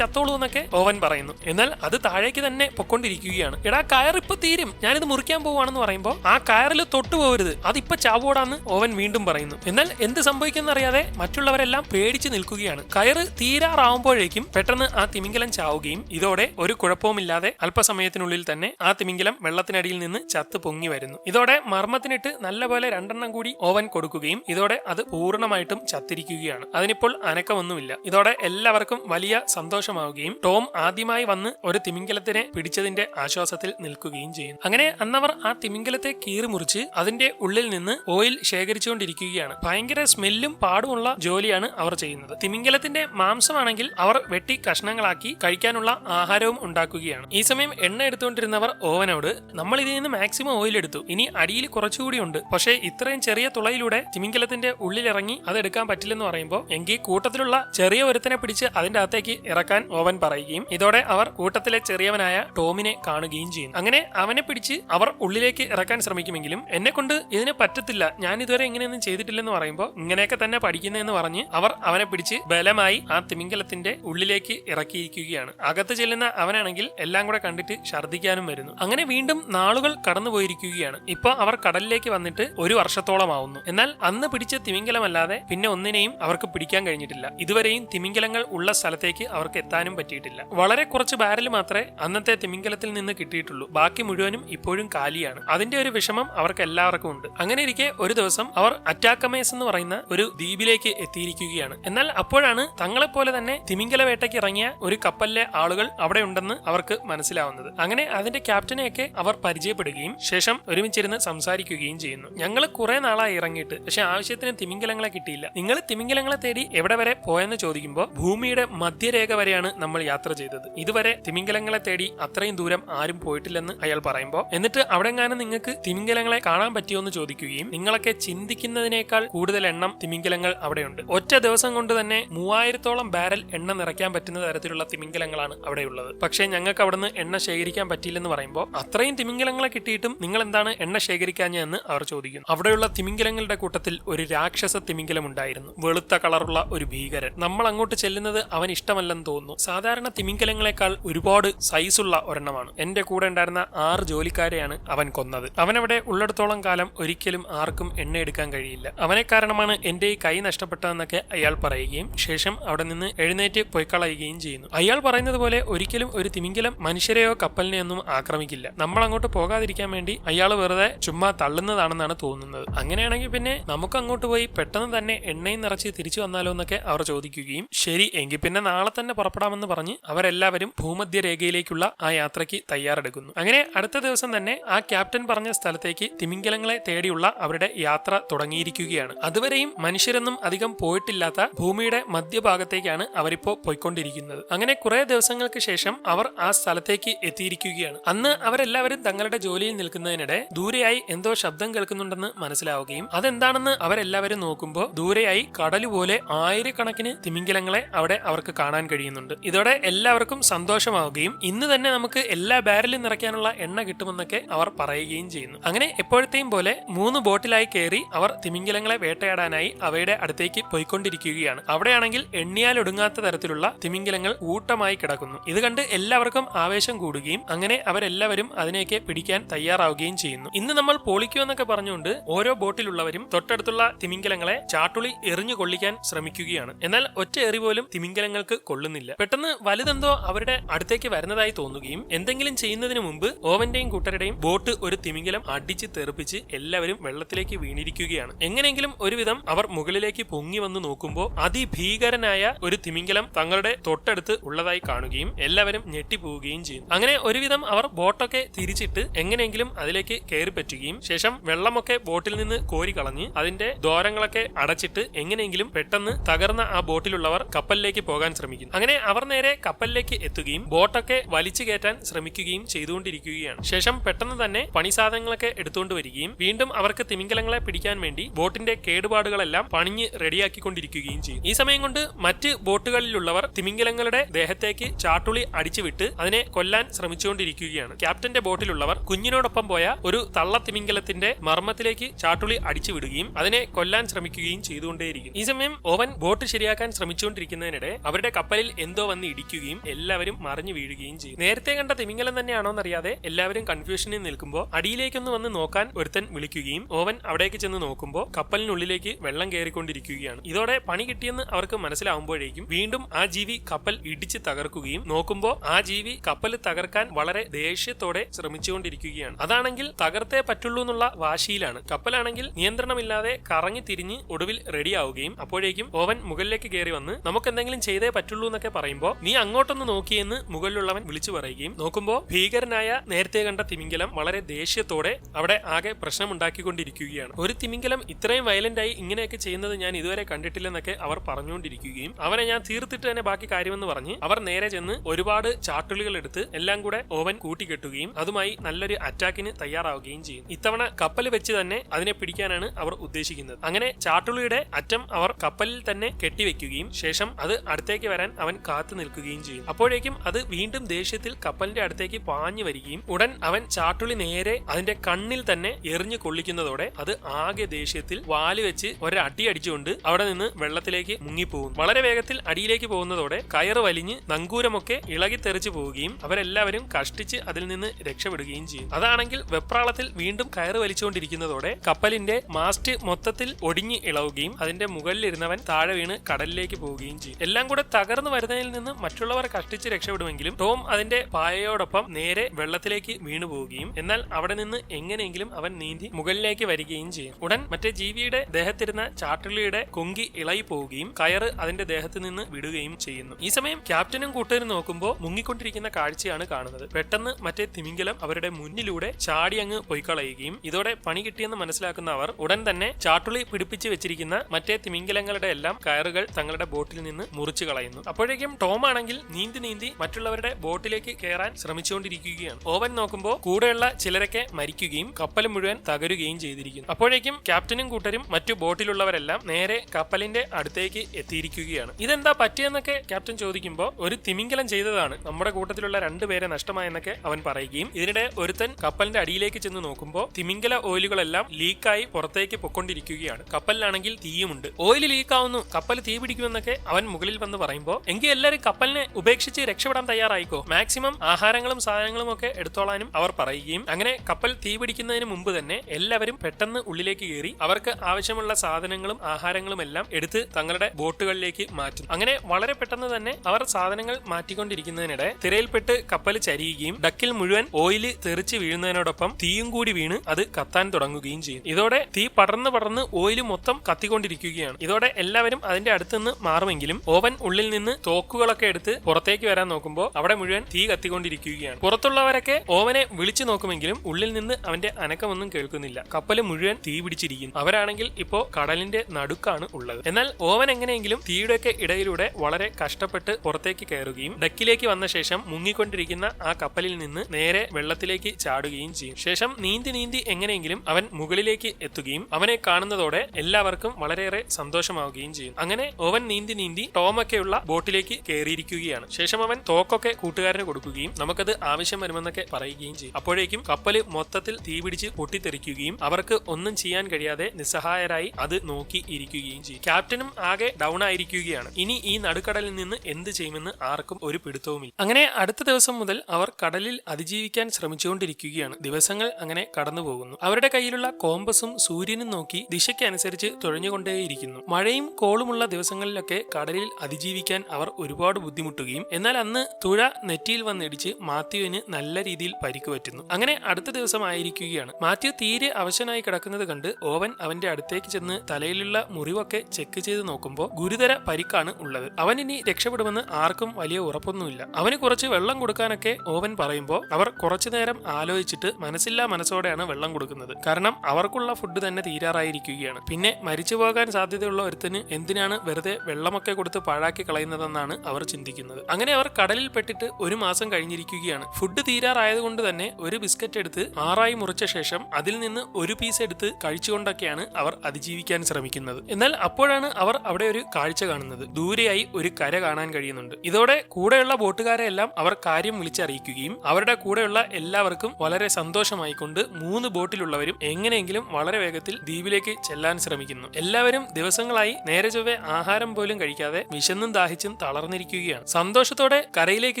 ചത്തോളൂ എന്നൊക്കെ ഓവൻ പറയുന്നു. എന്നാൽ അത് താഴേക്ക് തന്നെ പൊക്കൊണ്ടിരിക്കുകയാണ്. എടാ കയർ ഇപ്പൊ തീരും. ഞാനിത് മുറിക്കാൻ പോവാണെന്ന് പറയുമ്പോൾ ആ കയറിൽ തൊട്ടു പോകരുത്. അതിപ്പോ ചാവോടാന്ന് ഓവൻ വീണ്ടും പറയുന്നു. എന്നാൽ എന്ത് സംഭവിക്കുന്നറിയാതെ മറ്റുള്ളവരെല്ലാം പേടിച്ചു നിൽക്കുകയാണ്. കയറ് തീരാറാവുമ്പോഴേക്കും പെട്ടെന്ന് ആ തിമിംഗലം ചാവുകയും ഇതോടെ ഒരു കുഴപ്പവുമില്ലാതെ അല്പസമയത്തിനുള്ളിൽ തന്നെ ആ തിമിംഗലം വെള്ളത്തിനടിയിൽ നിന്ന് ചത്ത് പൊങ്ങി വരുന്നു. ഇതോടെ മർമ്മത്തിനിട്ട് നല്ലപോലെ രണ്ടെണ്ണം കൂടി ഓവൻ കൊടുക്കുകയും ഇതോടെ അത് പൂർണമായിട്ടും ചത്തിരിക്കുകയാണ്. അതിനിപ്പോൾ അനക്കമൊന്നുമില്ല. ഇതോടെ എല്ലാവർക്കും വലിയ സന്തോഷമാവുകയും ടോം ആദ്യമായി വന്ന് ഒരു തിമിംഗലത്തിനെ പിടിച്ചതിന്റെ ആശ്വാസത്തിൽ നിൽക്കുകയും ചെയ്യുന്നു അങ്ങനെ അന്നവർ ആ തിമിംഗലത്തെ കീറിമുറിച്ച് അതിന്റെ ഉള്ളിൽ നിന്ന് ഓയിൽ ശേഖരിച്ചുകൊണ്ടിരിക്കുകയാണ്. ഭയങ്കര സ്മെല്ലും പാടുമുള്ള ജോലിയാണ് അവർ ചെയ്യുന്നത്. തിമിംഗലത്തിന്റെ മാംസമാണെങ്കിൽ അവർ വെട്ടി കഷ്ണങ്ങളാക്കി കഴിക്കാനുള്ള ആഹാരവും ഉണ്ടാക്കുകയാണ്. ഈ സമയം എണ്ണ എടുത്തുകൊണ്ടിരുന്നവർ ഓവനോട് നമ്മൾ ഇതിൽ നിന്ന് മാക്സിമം ഓയിൽ എടുത്തു. ഇനി അടിയിൽ കുറച്ചുകൂടി ഉണ്ട്. പക്ഷേ ഇത്രയും ചെറിയ തുളയിലൂടെ തിമിംഗലത്തിന്റെ ഉള്ളിലിറങ്ങി അത് എടുക്കാൻ പറ്റില്ലെന്ന് പറയുമ്പോൾ എങ്കിൽ കൂട്ടത്തിലുള്ള ചെറിയ ഒരുത്തനെ പിടിച്ച് അതിന്റെ അകത്തേക്ക് ഇറക്കാൻ ഓവൻ പറയുകയും ഇതോടെ അവർ കൂട്ടത്തിലെ ചെറിയവനായ ടോമിനെ കാണുകയും ചെയ്യും അങ്ങനെ അവനെ പിടിച്ച് അവർ ഉള്ളിലേക്ക് ഇറക്കാൻ ശ്രമിക്കുമെങ്കിലും എന്നെ കൊണ്ട് ഇതിന് പറ്റത്തില്ല ഞാൻ ഇതുവരെ ഇങ്ങനെയൊന്നും ചെയ്തിട്ടില്ലെന്ന് പറയുമ്പോൾ ഇങ്ങനെയൊക്കെ തന്നെ പഠിക്കുന്നതെന്ന് പറഞ്ഞ് അവർ അവനെ പിടിച്ച് ബലമായി ആ തിമിംഗലത്തിന്റെ ഉള്ളിലേക്ക് ഇറക്കിയിരിക്കുകയാണ്. അകത്ത് ചെല്ലുന്ന അവനാണെങ്കിൽ എല്ലാം കൂടെ കണ്ടിട്ട് ഛർദ്ദിക്കാനും വരുന്നു. അങ്ങനെ വീണ്ടും നാളുകൾ കടന്നുപോയിരിക്കുകയാണ്. ഇപ്പോൾ അവർ കടലിലേക്ക് വന്നിട്ട് ഒരു വർഷത്തോളമാവുന്നു. എന്നാൽ അന്ന് പിടിച്ച തിമിംഗലമല്ലാതെ പിന്നെ ഒന്നിനെയും അവർക്ക് പിടിക്കാൻ കഴിഞ്ഞിട്ടില്ല. ഇതുവരെയും തിമിംഗലങ്ങൾ ഉള്ള സ്ഥലത്തേക്ക് അവർക്ക് എത്താനും പറ്റിയിട്ടില്ല. വളരെ കുറച്ച് ബാരൽ മാത്രമേ അന്നത്തെ തിമിംഗലത്തിൽ നിന്ന് കിട്ടിയിട്ടുള്ളൂ. ബാക്കി മുഴുവനും ഇപ്പോഴും കാലിയാണ്. അതിന്റെ ഒരു വിഷമം അവർക്ക് എല്ലാവർക്കും ഉണ്ട്. അങ്ങനെ ഇരിക്കെ ഒരു ദിവസം അവർ അറ്റാക്കമേസ് എന്ന് പറയുന്ന ഒരു ദ്വീപിലേക്ക് എത്തിയിരിക്കുകയാണ്. എന്നാൽ അപ്പോഴാണ് തങ്ങളെപ്പോലെ തന്നെ തിമിംഗല വേട്ടയ്ക്ക് ഇറങ്ങിയ ഒരു കപ്പലിലെ ആളുകൾ അവിടെ ഉണ്ടെന്ന് അവർക്ക് മനസ്സിലാവുന്നത്. അങ്ങനെ അതിന്റെ ക്യാപ്റ്റനെയൊക്കെ അവർ പരിചയപ്പെടുകയും ശേഷം ഒരുമിച്ചിരുന്ന് സംസാരിക്കുകയും ചെയ്യുന്നു. ഞങ്ങൾ കുറെ നാളായി ഇറങ്ങിയിട്ട് പക്ഷെ ആവശ്യത്തിന് തിമിംഗലങ്ങളെ കിട്ടിയില്ല. നിങ്ങൾ തിമിംഗലങ്ങളെ തേടി എവിടെ വരെ പോയെന്ന് ചോദിക്കുമ്പോൾ ഭൂമിയുടെ മധ്യരേഖ വരെയാണ് നമ്മൾ യാത്ര ചെയ്തത്. ഇതുവരെ തിമിംഗലങ്ങളെ തേടി അത്രയും ദൂരം ആരും പോയിട്ടില്ലെന്ന് അയാൾ പറയുമ്പോൾ എന്നിട്ട് അവിടെങ്ങാനും നിങ്ങൾക്ക് തിമിംഗലങ്ങളെ കാണാൻ പറ്റിയോ എന്ന് ചോദിക്കുകയും നിങ്ങളൊക്കെ ചിന്തിക്കുന്നതിനേക്കാൾ കൂടുതൽ എണ്ണം തിമിംഗലങ്ങൾ അവിടെയുണ്ട്. ഒറ്റ ദിവസം കൊണ്ട് തന്നെ മൂവായിരത്തോളം ബാരൽ എണ്ണ നിറയ്ക്കാൻ പറ്റുന്ന തരത്തിലുള്ള തിമിംഗലങ്ങളാണ് അവിടെയുള്ളത്. പക്ഷേ ഞങ്ങൾക്ക് അവിടുന്ന് എണ്ണ ശേഖരിക്കാൻ പറ്റിയില്ലെന്ന് പറയുമ്പോൾ അത്രയും തിമിംഗലങ്ങളെ കിട്ടിയിട്ടും നിങ്ങൾ എന്താണ് എണ്ണ ശേഖരിക്കാഞ്ഞെന്ന് അവർ ചോദിക്കുന്നു. അവിടെയുള്ള തിമിംഗലങ്ങളുടെ കൂട്ടത്തിൽ ഒരു രാക്ഷസ തിമിംഗലം ഉണ്ടായിരുന്നു. വെളുത്ത കളറുള്ള ഒരു ഭീകരൻ. നമ്മൾ അങ്ങോട്ട് ചെല്ലുന്നത് അവൻ ഇഷ്ടമല്ലെന്ന് തോന്നുന്നു. സാധാരണ തിമിംഗലങ്ങളെക്കാൾ ഒരുപാട് സൈസുള്ള ഒരെണ്ണമാണ്. എന്റെ കൂടെ ഉണ്ടായിരുന്ന ആറ് ജോലിക്കാരെയാണ് അവൻ കൊന്നത്. അവനവിടെ ഉള്ളിടത്തോളം കാലം ഒരിക്കലും ആർക്കും എണ്ണ എടുക്കാൻ കഴിയില്ല. അവനെ കാരണമാണ് എന്റെ ഈ കൈ നഷ്ടപ്പെട്ടതെന്നൊക്കെ അയാൾ പറയുകയും ശേഷം അവിടെ നിന്ന് എഴുന്നേറ്റ് പൊയ്ക്കളയുകയും ചെയ്യുന്നു. അയാൾ പറയുന്നത് പോലെ ഒരിക്കലും ഒരു തിമിംഗലം മനുഷ്യരെയോ കപ്പലിനെയോ ഒന്നും ആക്രമിക്കില്ല. നമ്മൾ അങ്ങോട്ട് പോകാതിരിക്കാൻ വേണ്ടി അയാൾ വെറുതെ ചുമ്മാ തള്ളുന്നതാണെന്നാണ് തോന്നുന്നത്. അങ്ങനെയാണെങ്കിൽ പിന്നെ നമുക്ക് അങ്ങോട്ട് പോയി പെട്ടെന്ന് തന്നെ എണ്ണയും നിറച്ച് തിരിച്ചു വന്നാലോ എന്നൊക്കെ അവർ ചോദിക്കുകയും ശരി എങ്കിൽ പിന്നെ നാളെ തന്നെ പുറപ്പെടാമെന്ന് പറഞ്ഞ് അവരെല്ലാവരും ഭൂമധ്യരേഖയിലേക്കുള്ള ആ യാത്രയ്ക്ക് തയ്യാറെടുക്കുന്നു. അങ്ങനെ അടുത്ത ദിവസം തന്നെ ആ ക്യാപ്റ്റൻ പറഞ്ഞ സ്ഥലത്തേക്ക് തിമിംഗലങ്ങളെ തേടിയുള്ള അവരുടെ യാത്ര തുടങ്ങിയിരിക്കുകയാണ്. അതുവരെയും മനുഷ്യരൊന്നും അധികം പോയിട്ടില്ലാത്ത ഭൂമിയുടെ മധ്യഭാഗത്തേക്കാണ് അവരിപ്പോ പോയിക്കൊണ്ടിരിക്കുന്നത്. അങ്ങനെ കുറെ ദിവസങ്ങൾക്ക് ശേഷം അവർ ആ സ്ഥലത്തേക്ക് എത്തിയിരിക്കുകയാണ്. അന്ന് അവരെല്ലാവരും തങ്ങളുടെ ജോലിയിൽ നിൽക്കുന്നതിനിടെ ദൂരെയായി എന്തോ ശബ്ദം കേൾക്കുന്നുണ്ടെന്ന് മനസ്സിലാവുകയും അതെന്താണെന്ന് അവരെല്ലാവരും നോക്കുമ്പോൾ ദൂരെയായി കടലുപോലെ ആയിരക്കണക്കിന് തിമിംഗലങ്ങളെ അവിടെ അവർക്ക് കാണാൻ കഴിയുന്നുണ്ട്. ഇതോടെ എല്ലാവർക്കും സന്തോഷമാവുകയും ഇന്ന് തന്നെ നമുക്ക് എല്ലാ ബാരലും നിറയ്ക്കാനുള്ള എണ്ണ കിട്ടുമെന്നൊക്കെ അവർ പറയുകയും ചെയ്യുന്നു. അങ്ങനെ എപ്പോഴത്തെയും പോലെ മൂന്ന് ബോട്ടിലായി കയറി അവർ തിമിംഗലങ്ങളെ വേട്ടയാടാനായി അവയുടെ അടുത്തേക്ക് പോയിക്കൊണ്ടിരിക്കുകയാണ്. അവിടെയാണെങ്കിൽ എണ്ണിയാൽ ഒടുങ്ങാത്ത തരത്തിലുള്ള തിമിംഗലങ്ങൾ കൂട്ടമായി കിടക്കുന്നു. ഇത് കണ്ട് എല്ലാവർക്കും ആവേശം കൂടുകയും അങ്ങനെ അവരെല്ലാവരും അതിനെയൊക്കെ പിടിക്കാൻ തയ്യാറാവുകയും ചെയ്യുന്നു. ഇന്ന് നമ്മൾ പൊളിക്കൂ എന്നൊക്കെ പറഞ്ഞുകൊണ്ട് ഓരോ ബോട്ടിലുള്ളവരും തൊട്ടടുത്തുള്ള തിമിംഗലങ്ങളെ ചാട്ടുളി എറിഞ്ഞു കൊള്ളിക്കാൻ ശ്രമിക്കുകയാണ്. എന്നാൽ ഒറ്റ പോലും തിമിംഗലങ്ങൾക്ക് കൊള്ളുന്നില്ല. പെട്ടെന്ന് വലുതെന്തോ അവരുടെ അടുത്തേക്ക് വരുന്നതായി തോന്നുകയും എന്തെങ്കിലും ചെയ്യുന്നതിന് മുമ്പ് ഓവന്റെയും കൂട്ടരുടെയും ബോട്ട് ഒരു തിമിംഗലം അടിച്ച് തെറിപ്പിച്ച് എല്ലാവരും വെള്ളത്തിലേക്ക് വീണിരിക്കുകയാണ്. എങ്ങനെയെങ്കിലും ഒരുവിധം അവർ മുകളിലേക്ക് പൊങ്ങി വന്ന് നോക്കുമ്പോൾ അതിഭീകരനായ ഒരു തിമിംഗലം തങ്ങളുടെ തൊട്ടടുത്ത് ഉള്ളതായി കാണുകയും എല്ലാവരും ഞെട്ടിപ്പോവുകയും ചെയ്യും അങ്ങനെ ഒരുവിധം അവർ ബോട്ടൊക്കെ തിരിച്ചിട്ട് എങ്ങനെയെങ്കിലും അതിലേക്ക് കയറി പറ്റുകയും ശേഷം വെള്ളമൊക്കെ ബോട്ടിൽ നിന്ന് കോരി കളഞ്ഞ് അതിന്റെ ദ്വാരങ്ങളൊക്കെ അടച്ചിട്ട് എങ്ങനെയെങ്കിലും പെട്ടെന്ന് തകർന്ന ആ ബോട്ട് ബോട്ടിലുള്ളവർ കപ്പലിലേക്ക് പോകാൻ ശ്രമിക്കുന്നു. അങ്ങനെ അവർ നേരെ കപ്പലിലേക്ക് എത്തുകയും ബോട്ടൊക്കെ വലിച്ചു കയറ്റാൻ ശ്രമിക്കുകയും ചെയ്തുകൊണ്ടിരിക്കുകയാണ്. ശേഷം പെട്ടെന്ന് തന്നെ പണി സാധനങ്ങളൊക്കെ എടുത്തുകൊണ്ട് വരികയും വീണ്ടും അവർക്ക് തിമിംഗലങ്ങളെ പിടിക്കാൻ വേണ്ടി ബോട്ടിന്റെ കേടുപാടുകളെല്ലാം പണിഞ്ഞ് റെഡിയാക്കിക്കൊണ്ടിരിക്കുകയും ചെയ്യും ഈ സമയം കൊണ്ട് മറ്റ് ബോട്ടുകളിലുള്ളവർ തിമിംഗലങ്ങളുടെ ദേഹത്തേക്ക് ചാട്ടുളി അടിച്ചുവിട്ട് അതിനെ കൊല്ലാൻ ശ്രമിച്ചുകൊണ്ടിരിക്കുകയാണ്. ക്യാപ്റ്റന്റെ ബോട്ടിലുള്ളവർ കുഞ്ഞിനോടൊപ്പം പോയ ഒരു തള്ള തിമിംഗലത്തിന്റെ മർമ്മത്തിലേക്ക് ചാട്ടുളി അടിച്ചു വിടുകയും അതിനെ കൊല്ലാൻ ശ്രമിക്കുകയും ചെയ്തുകൊണ്ടേയിരിക്കും ഈ സമയം ഓവൻ ബോട്ട് ശരിയാക്കാൻ ശ്രമിച്ചുകൊണ്ടിരിക്കുന്നതിനിടെ അവരുടെ കപ്പലിൽ എന്തോ വന്ന് ഇടിക്കുകയും എല്ലാവരും മറിഞ്ഞു വീഴുകയും ചെയ്യും നേരത്തെ കണ്ട തിമിംഗലം തന്നെയാണോന്നറിയാതെ എല്ലാവരും കൺഫ്യൂഷനിൽ നിൽക്കുമ്പോൾ അടിയിലേക്കൊന്ന് വന്ന് നോക്കാൻ ഒരുത്തൻ വിളിക്കുകയും ഓവൻ അവിടേക്ക് ചെന്ന് നോക്കുമ്പോൾ കപ്പലിനുള്ളിലേക്ക് വെള്ളം കയറിക്കൊണ്ടിരിക്കുകയാണ്. ഇതോടെ പണി കിട്ടിയെന്ന് അവർക്ക് മനസ്സിലാവുമ്പോഴേക്കും വീണ്ടും ആ ജീവി കപ്പൽ ഇടിച്ച് തകർക്കുകയും നോക്കുമ്പോൾ ആ ജീവി കപ്പൽ തകർക്കാൻ വളരെ ദേഷ്യത്തോടെ ശ്രമിച്ചുകൊണ്ടിരിക്കുകയാണ്. അതാണെങ്കിൽ തകർത്തേ പറ്റുള്ളൂ എന്നുള്ള വാശിയിലാണ്. കപ്പലാണെങ്കിൽ നിയന്ത്രണമില്ലാതെ കറങ്ങി തിരിഞ്ഞ് ഒടുവിൽ റെഡിയാവുകയും അപ്പോഴേക്കും ഓവൻ മുകളിലേക്ക് കയറി വന്ന് നമുക്ക് എന്തെങ്കിലും ചെയ്തേ പറ്റുള്ളൂ എന്നൊക്കെ പറയുമ്പോൾ നീ അങ്ങോട്ടൊന്ന് നോക്കിയെന്ന് മുകളിലുള്ളവൻ വിളിച്ചു പറയുകയും നോക്കുമ്പോൾ ഭീകരനായ നേരത്തെ കണ്ട തിമിംഗലം വളരെ ദേഷ്യത്തോടെ അവിടെ ആകെ പ്രശ്നമുണ്ടാക്കിക്കൊണ്ടിരിക്കുകയാണ്. ഒരു തിമിംഗലം ഇത്രയും വയലന്റ് ആയി ഇങ്ങനെയൊക്കെ ചെയ്യുന്നത് ഞാൻ ഇതുവരെ കണ്ടിട്ടില്ലെന്നൊക്കെ അവർ പറഞ്ഞുകൊണ്ടിരിക്കുകയും അവനെ ഞാൻ തീർത്തിട്ട് തന്നെ ബാക്കി കാര്യമെന്ന് പറഞ്ഞ് അവർ നേരെ ചെന്ന് ഒരുപാട് ചാട്ടുളികൾ എടുത്ത് എല്ലാം കൂടെ ഓവൻ കൂട്ടിക്കെട്ടുകയും അതുമായി നല്ലൊരു അറ്റാക്കിന് തയ്യാറാവുകയും ചെയ്യും. ഇത്തവണ കപ്പൽ വെച്ച് തന്നെ അതിനെ പിടിക്കാനാണ് അവർ ഉദ്ദേശിക്കുന്നത്. അങ്ങനെ ചാട്ടുളിയുടെ അറ്റം അവർ കപ്പലിൽ തന്നെ കെട്ടിവെക്കുകയും ശേഷം അത് അടുത്തേക്ക് വരാൻ അവൻ കാത്തു നിൽക്കുകയും ചെയ്യും. അപ്പോഴേക്കും അത് വീണ്ടും ദേഷ്യത്തിൽ കപ്പലിന്റെ അടുത്തേക്ക് പാഞ്ഞു വരികയും ഉടൻ അവൻ ചാട്ടുളി നേരെ അതിന്റെ കണ്ണിൽ തന്നെ എറിഞ്ഞു കൊള്ളിക്കുന്നതോടെ അത് ആകെ ദേഷ്യത്തിൽ വാൽ വെച്ച് ഒരടി അടിച്ചുകൊണ്ട് അവിടെ നിന്ന് വെള്ളത്തിലേക്ക് മുങ്ങിപ്പോകും. വളരെ വേഗത്തിൽ അടിയിലേക്ക് പോകുന്നതോടെ കയറ് വലിഞ്ഞ് നങ്കൂരമൊക്കെ ഇളകിത്തെറിച്ചു പോവുകയും അവരെല്ലാവരും കഷ്ടിച്ച് അതിൽ നിന്ന് രക്ഷപ്പെടുകയും ചെയ്യും. അതാണെങ്കിൽ വെപ്രാളത്തിൽ വീണ്ടും കയറ് വലിച്ചുകൊണ്ടിരിക്കുന്നതോടെ കപ്പലിന്റെ മാസ്റ്റ് മൊത്തത്തിൽ ഒടിഞ്ഞ് ഇളവുകയും അതിന്റെ മുകളിലിരുന്നവൻ താഴെ വീണ് കടലിലേക്ക് പോവുകയും ചെയ്യും എല്ലാം കൂടെ തകർന്നു വരുന്നതിൽ നിന്ന് മറ്റുള്ളവർ കഷ്ടിച്ച് രക്ഷപ്പെടുമെങ്കിലും ടോം അതിന്റെ പായയോടൊപ്പം നേരെ വെള്ളത്തിലേക്ക് വീണു പോവുകയും എന്നാൽ അവിടെ നിന്ന് എങ്ങനെയെങ്കിലും അവൻ നീന്തി മുകളിലേക്ക് വരികയും ചെയ്യും. ഉടൻ മറ്റേ ജീവിയുടെ ദേഹത്തിരുന്ന ചാട്ടുള്ളിയുടെ കൊങ്കി ഇളകി പോവുകയും കയറ് അതിന്റെ ദേഹത്ത് നിന്ന് വിടുകയും ചെയ്യുന്നു. ഈ സമയം ക്യാപ്റ്റനും കൂട്ടരും നോക്കുമ്പോൾ മുങ്ങിക്കൊണ്ടിരിക്കുന്ന കാഴ്ചയാണ് കാണുന്നത്. പെട്ടെന്ന് മറ്റേ തിമിംഗലം അവരുടെ മുന്നിലൂടെ ചാടി അങ്ങ് പൊയ്ക്കളയുകയും ഇതോടെ പണി കിട്ടിയെന്ന് മനസ്സിലാക്കുന്ന അവർ ഉടൻ തന്നെ ചാട്ടുളി പിടിപ്പിച്ച് വെച്ചിരിക്കുന്ന മറ്റേ തിമിംഗലങ്ങളുടെ എല്ലാം കയറുകൾ തങ്ങളുടെ ബോട്ടിൽ നിന്ന് മുറിച്ചു കളയുന്നു. അപ്പോഴേക്കും ടോം ആണെങ്കിൽ നീന്തി നീന്തി മറ്റുള്ളവരുടെ ബോട്ടിലേക്ക് കയറാൻ ശ്രമിച്ചുകൊണ്ടിരിക്കുകയാണ്. ഓവൻ നോക്കുമ്പോൾ കൂടെയുള്ള ചിലരൊക്കെ മരിക്കുകയും കപ്പൽ മുഴുവൻ തകരുകയും ചെയ്തിരിക്കുന്നു. അപ്പോഴേക്കും ക്യാപ്റ്റനും കൂട്ടരും മറ്റു ബോട്ടിലുള്ളവരെല്ലാം നേരെ കപ്പലിന്റെ അടുത്തേക്ക് എത്തിയിരിക്കുകയാണ്. ഇതെന്താ പറ്റിയെന്നൊക്കെ ക്യാപ്റ്റൻ ചോദിക്കുമ്പോൾ ഒരു തിമിംഗലം ചെയ്തതാണ്. നമ്മുടെ കൂട്ടത്തിലുള്ള രണ്ടുപേരെ നഷ്ടമായെന്നൊക്കെ അവൻ പറയുകയും ഇതിനിടെ ഒരുത്തൻ കപ്പലിന്റെ അടിയിലേക്ക് ചെന്ന് നോക്കുമ്പോൾ തിമിംഗല ഓയിലുകളെല്ലാം ലീക്കായി പുറത്തേക്ക് പൊക്കൊണ്ടിരിക്കുകയാണ്. കപ്പലിലാണെങ്കിൽ തീയുമുണ്ട്. ഓയിൽ ലീക്കാവുന്നു. കപ്പൽ തീ പിടിക്കുമെന്നൊക്കെ അവൻ മുകളിൽ വന്ന് പറയുമ്പോൾ എങ്കിൽ എല്ലാവരും കപ്പലിനെ ഉപേക്ഷിച്ച് രക്ഷപ്പെടാൻ തയ്യാറായിക്കോ? മാക്സിമം ആഹാരങ്ങളും സാധനങ്ങളും ഒക്കെ എടുത്തോളാനും അവർ പറയുകയും അങ്ങനെ കപ്പൽ തീ പിടിക്കുന്നതിന് മുമ്പ് തന്നെ എല്ലാവരും പെട്ടെന്ന് ഉള്ളിലേക്ക് കയറി അവർക്ക് ആവശ്യമുള്ള സാധനങ്ങളും ആഹാരങ്ങളും എല്ലാം എടുത്ത് തങ്ങളുടെ ബോട്ടുകളിലേക്ക് മാറ്റും. അങ്ങനെ വളരെ പെട്ടെന്ന് തന്നെ അവർ സാധനങ്ങൾ മാറ്റിക്കൊണ്ടിരിക്കുന്നതിനിടെ തിരയിൽപ്പെട്ട് കപ്പൽ ചരിയുകയും ഡക്കിൽ മുഴുവൻ ഓയിൽ തെറിച്ച് വീഴുന്നതിനോടൊപ്പം തീയും കൂടി വീണ് അത് കത്താൻ തുടങ്ങുകയും ചെയ്യും. ഇതോടെ തീ പടർന്ന് പടർന്ന് ഓയിൽ മൊത്തം കത്തിക്കൊണ്ടിരിക്കുകയാണ്. ഇതോടെ എല്ലാവരും അതിന്റെ അടുത്തുനിന്ന് മാറുമെങ്കിലും ഓവൻ ഉള്ളിൽ നിന്ന് തോക്കുകളൊക്കെ എടുത്ത് പുറത്തേക്ക് വരാൻ നോക്കുമ്പോൾ അവിടെ മുഴുവൻ തീ കത്തിക്കൊണ്ടിരിക്കുകയാണ്. പുറത്തുള്ളവരൊക്കെ ഓവനെ വിളിച്ചു നോക്കുമെങ്കിലും ഉള്ളിൽ നിന്ന് അവന്റെ അനക്കമൊന്നും കേൾക്കുന്നില്ല. കപ്പൽ മുഴുവൻ തീ പിടിച്ചിരിക്കുന്നു. അവരാണെങ്കിൽ ഇപ്പോ കടലിന്റെ നടുക്കാണ് ഉള്ളത്. എന്നാൽ ഓവൻ എങ്ങനെയെങ്കിലും തീയുടെയൊക്കെ ഇടയിലൂടെ വളരെ കഷ്ടപ്പെട്ട് പുറത്തേക്ക് കയറുകയും ഡക്കിലേക്ക് വന്ന ശേഷം മുങ്ങിക്കൊണ്ടിരിക്കുന്ന ആ കപ്പലിൽ നിന്ന് നേരെ വെള്ളത്തിലേക്ക് ചാടുകയും ചെയ്യും. ശേഷം നീന്തി നീന്തി എങ്ങനെയെങ്കിലും അവൻ മുകളിലേക്ക് എത്തുകയും അവനെ കാണുന്നതോടെ എല്ലാവർക്കും വളരെയേറെ സന്തോഷമാവുകയും ചെയ്യും. അങ്ങനെ ഓവൻ നീന്തി നീന്തി ടോമൊക്കെയുള്ള ബോട്ടിലേക്ക് കയറിയിരിക്കുകയാണ് ശേഷം അവൻ തോക്കൊക്കെ കൂട്ടുകാരന് കൊടുക്കുകയും നമുക്കത് ആവശ്യം വരുമെന്നൊക്കെ പറയുകയും ചെയ്യും അപ്പോഴേക്കും കപ്പൽ മൊത്തത്തിൽ തീപിടിച്ച് പൊട്ടിത്തെറിക്കുകയും അവർക്ക് ഒന്നും ചെയ്യാൻ കഴിയാതെ നിസ്സഹായരായി അത് നോക്കി ഇരിക്കുകയും ചെയ്യും ക്യാപ്റ്റനും ആകെ ഡൗൺ ആയിരിക്കുകയാണ്. ഇനി ഈ നടുക്കടലിൽ നിന്ന് എന്ത് ചെയ്യുമെന്ന് ആർക്കും ഒരു പിടുത്തവുമില്ല. അങ്ങനെ അടുത്ത ദിവസം മുതൽ അവർ കടലിൽ അതിജീവിക്കാൻ ശ്രമിച്ചുകൊണ്ടിരിക്കുകയാണ്. ദിവസങ്ങൾ അങ്ങനെ കടന്നു പോകുന്നു. അവരുടെ കയ്യിലുള്ള കോമ്പസും സൂര്യനും നോക്കി ദിശയ്ക്കനുസരിച്ച് തുഴഞ്ഞുകൊണ്ടേയിരിക്കുന്നു. മഴയും കോളുമുള്ള ദിവസങ്ങളിലൊക്കെ കടലിൽ അതിജീവിക്കാൻ അവർ ഒരുപാട് ബുദ്ധിമുട്ടുകയും എന്നാൽ അന്ന് തുഴ നെറ്റിയിൽ വന്നിടിച്ച് മാത്യുവിന് നല്ല രീതിയിൽ പരിക്ക് പറ്റുന്നു. അങ്ങനെ അടുത്ത ദിവസമായിരിക്കുകയാണ്. മാത്യു തീരെ അവശനായി കിടക്കുന്നത് കണ്ട് ഓവൻ അവന്റെ അടുത്തേക്ക് ചെന്ന് തലയിലുള്ള മുറിവൊക്കെ ചെക്ക് ചെയ്ത് നോക്കുമ്പോൾ ഗുരുതര പരിക്കാണ് ഉള്ളത്. അവൻ ഇനി രക്ഷപ്പെടുമെന്ന് ആർക്കും വലിയ ഉറപ്പൊന്നുമില്ല. അവന് കുറച്ച് വെള്ളം കൊടുക്കാനൊക്കെ ഓവൻ പറയുമ്പോൾ അവർ കുറച്ചു നേരം ആലോചിച്ചിട്ട് മനസ്സില്ലാ മനസ്സോടെയാണ് വെള്ളം കൊടുക്കുന്നത്. കാരണം അവർക്കുള്ള ഫുഡ് തന്നെ തീരാറായിരിക്കുകയാണ്. പിന്നെ മരിച്ചു പോകാൻ സാധ്യതയുള്ള ഒരുത്തന് എന്തിനാണ് വെറുതെ വെറുതെ വെള്ളമൊക്കെ കൊടുത്ത് പാഴാക്കി കളയുന്നതെന്നാണ് അവർ ചിന്തിക്കുന്നത്. അങ്ങനെ അവർ കടലിൽ പെട്ടിട്ട് ഒരു മാസം കഴിഞ്ഞിരിക്കുകയാണ്. ഫുഡ് തീരാറായതുകൊണ്ട് തന്നെ ഒരു ബിസ്ക്കറ്റ് എടുത്ത് ആറായി മുറിച്ച ശേഷം അതിൽ നിന്ന് ഒരു പീസ് എടുത്ത് കഴിച്ചുകൊണ്ടൊക്കെയാണ് അവർ അതിജീവിക്കാൻ ശ്രമിക്കുന്നത്. എന്നാൽ അപ്പോഴാണ് അവർ അവിടെ ഒരു കാഴ്ച കാണുന്നത്. ദൂരെയായി ഒരു കര കാണാൻ കഴിയുന്നുണ്ട്. ഇതോടെ കൂടെയുള്ള ബോട്ടുകാരെ എല്ലാം അവർ കാര്യം വിളിച്ചറിയിക്കുകയും അവരുടെ കൂടെയുള്ള എല്ലാവർക്കും വളരെ സന്തോഷമായിക്കൊണ്ട് മൂന്ന് ബോട്ടിലുള്ളവരും എങ്ങനെയെങ്കിലും വളരെ വേഗത്തിൽ ദ്വീപിലേക്ക് ചെല്ലാൻ ശ്രമിക്കുന്നു. എല്ലാവരും ദിവസങ്ങളായി നേരെ ചൊവ്വെ ആഹാരം പോലും കഴിക്കാതെ വിശന്നും ദാഹിച്ചും തളർന്നിരിക്കുകയാണ്. സന്തോഷത്തോടെ കരയിലേക്ക്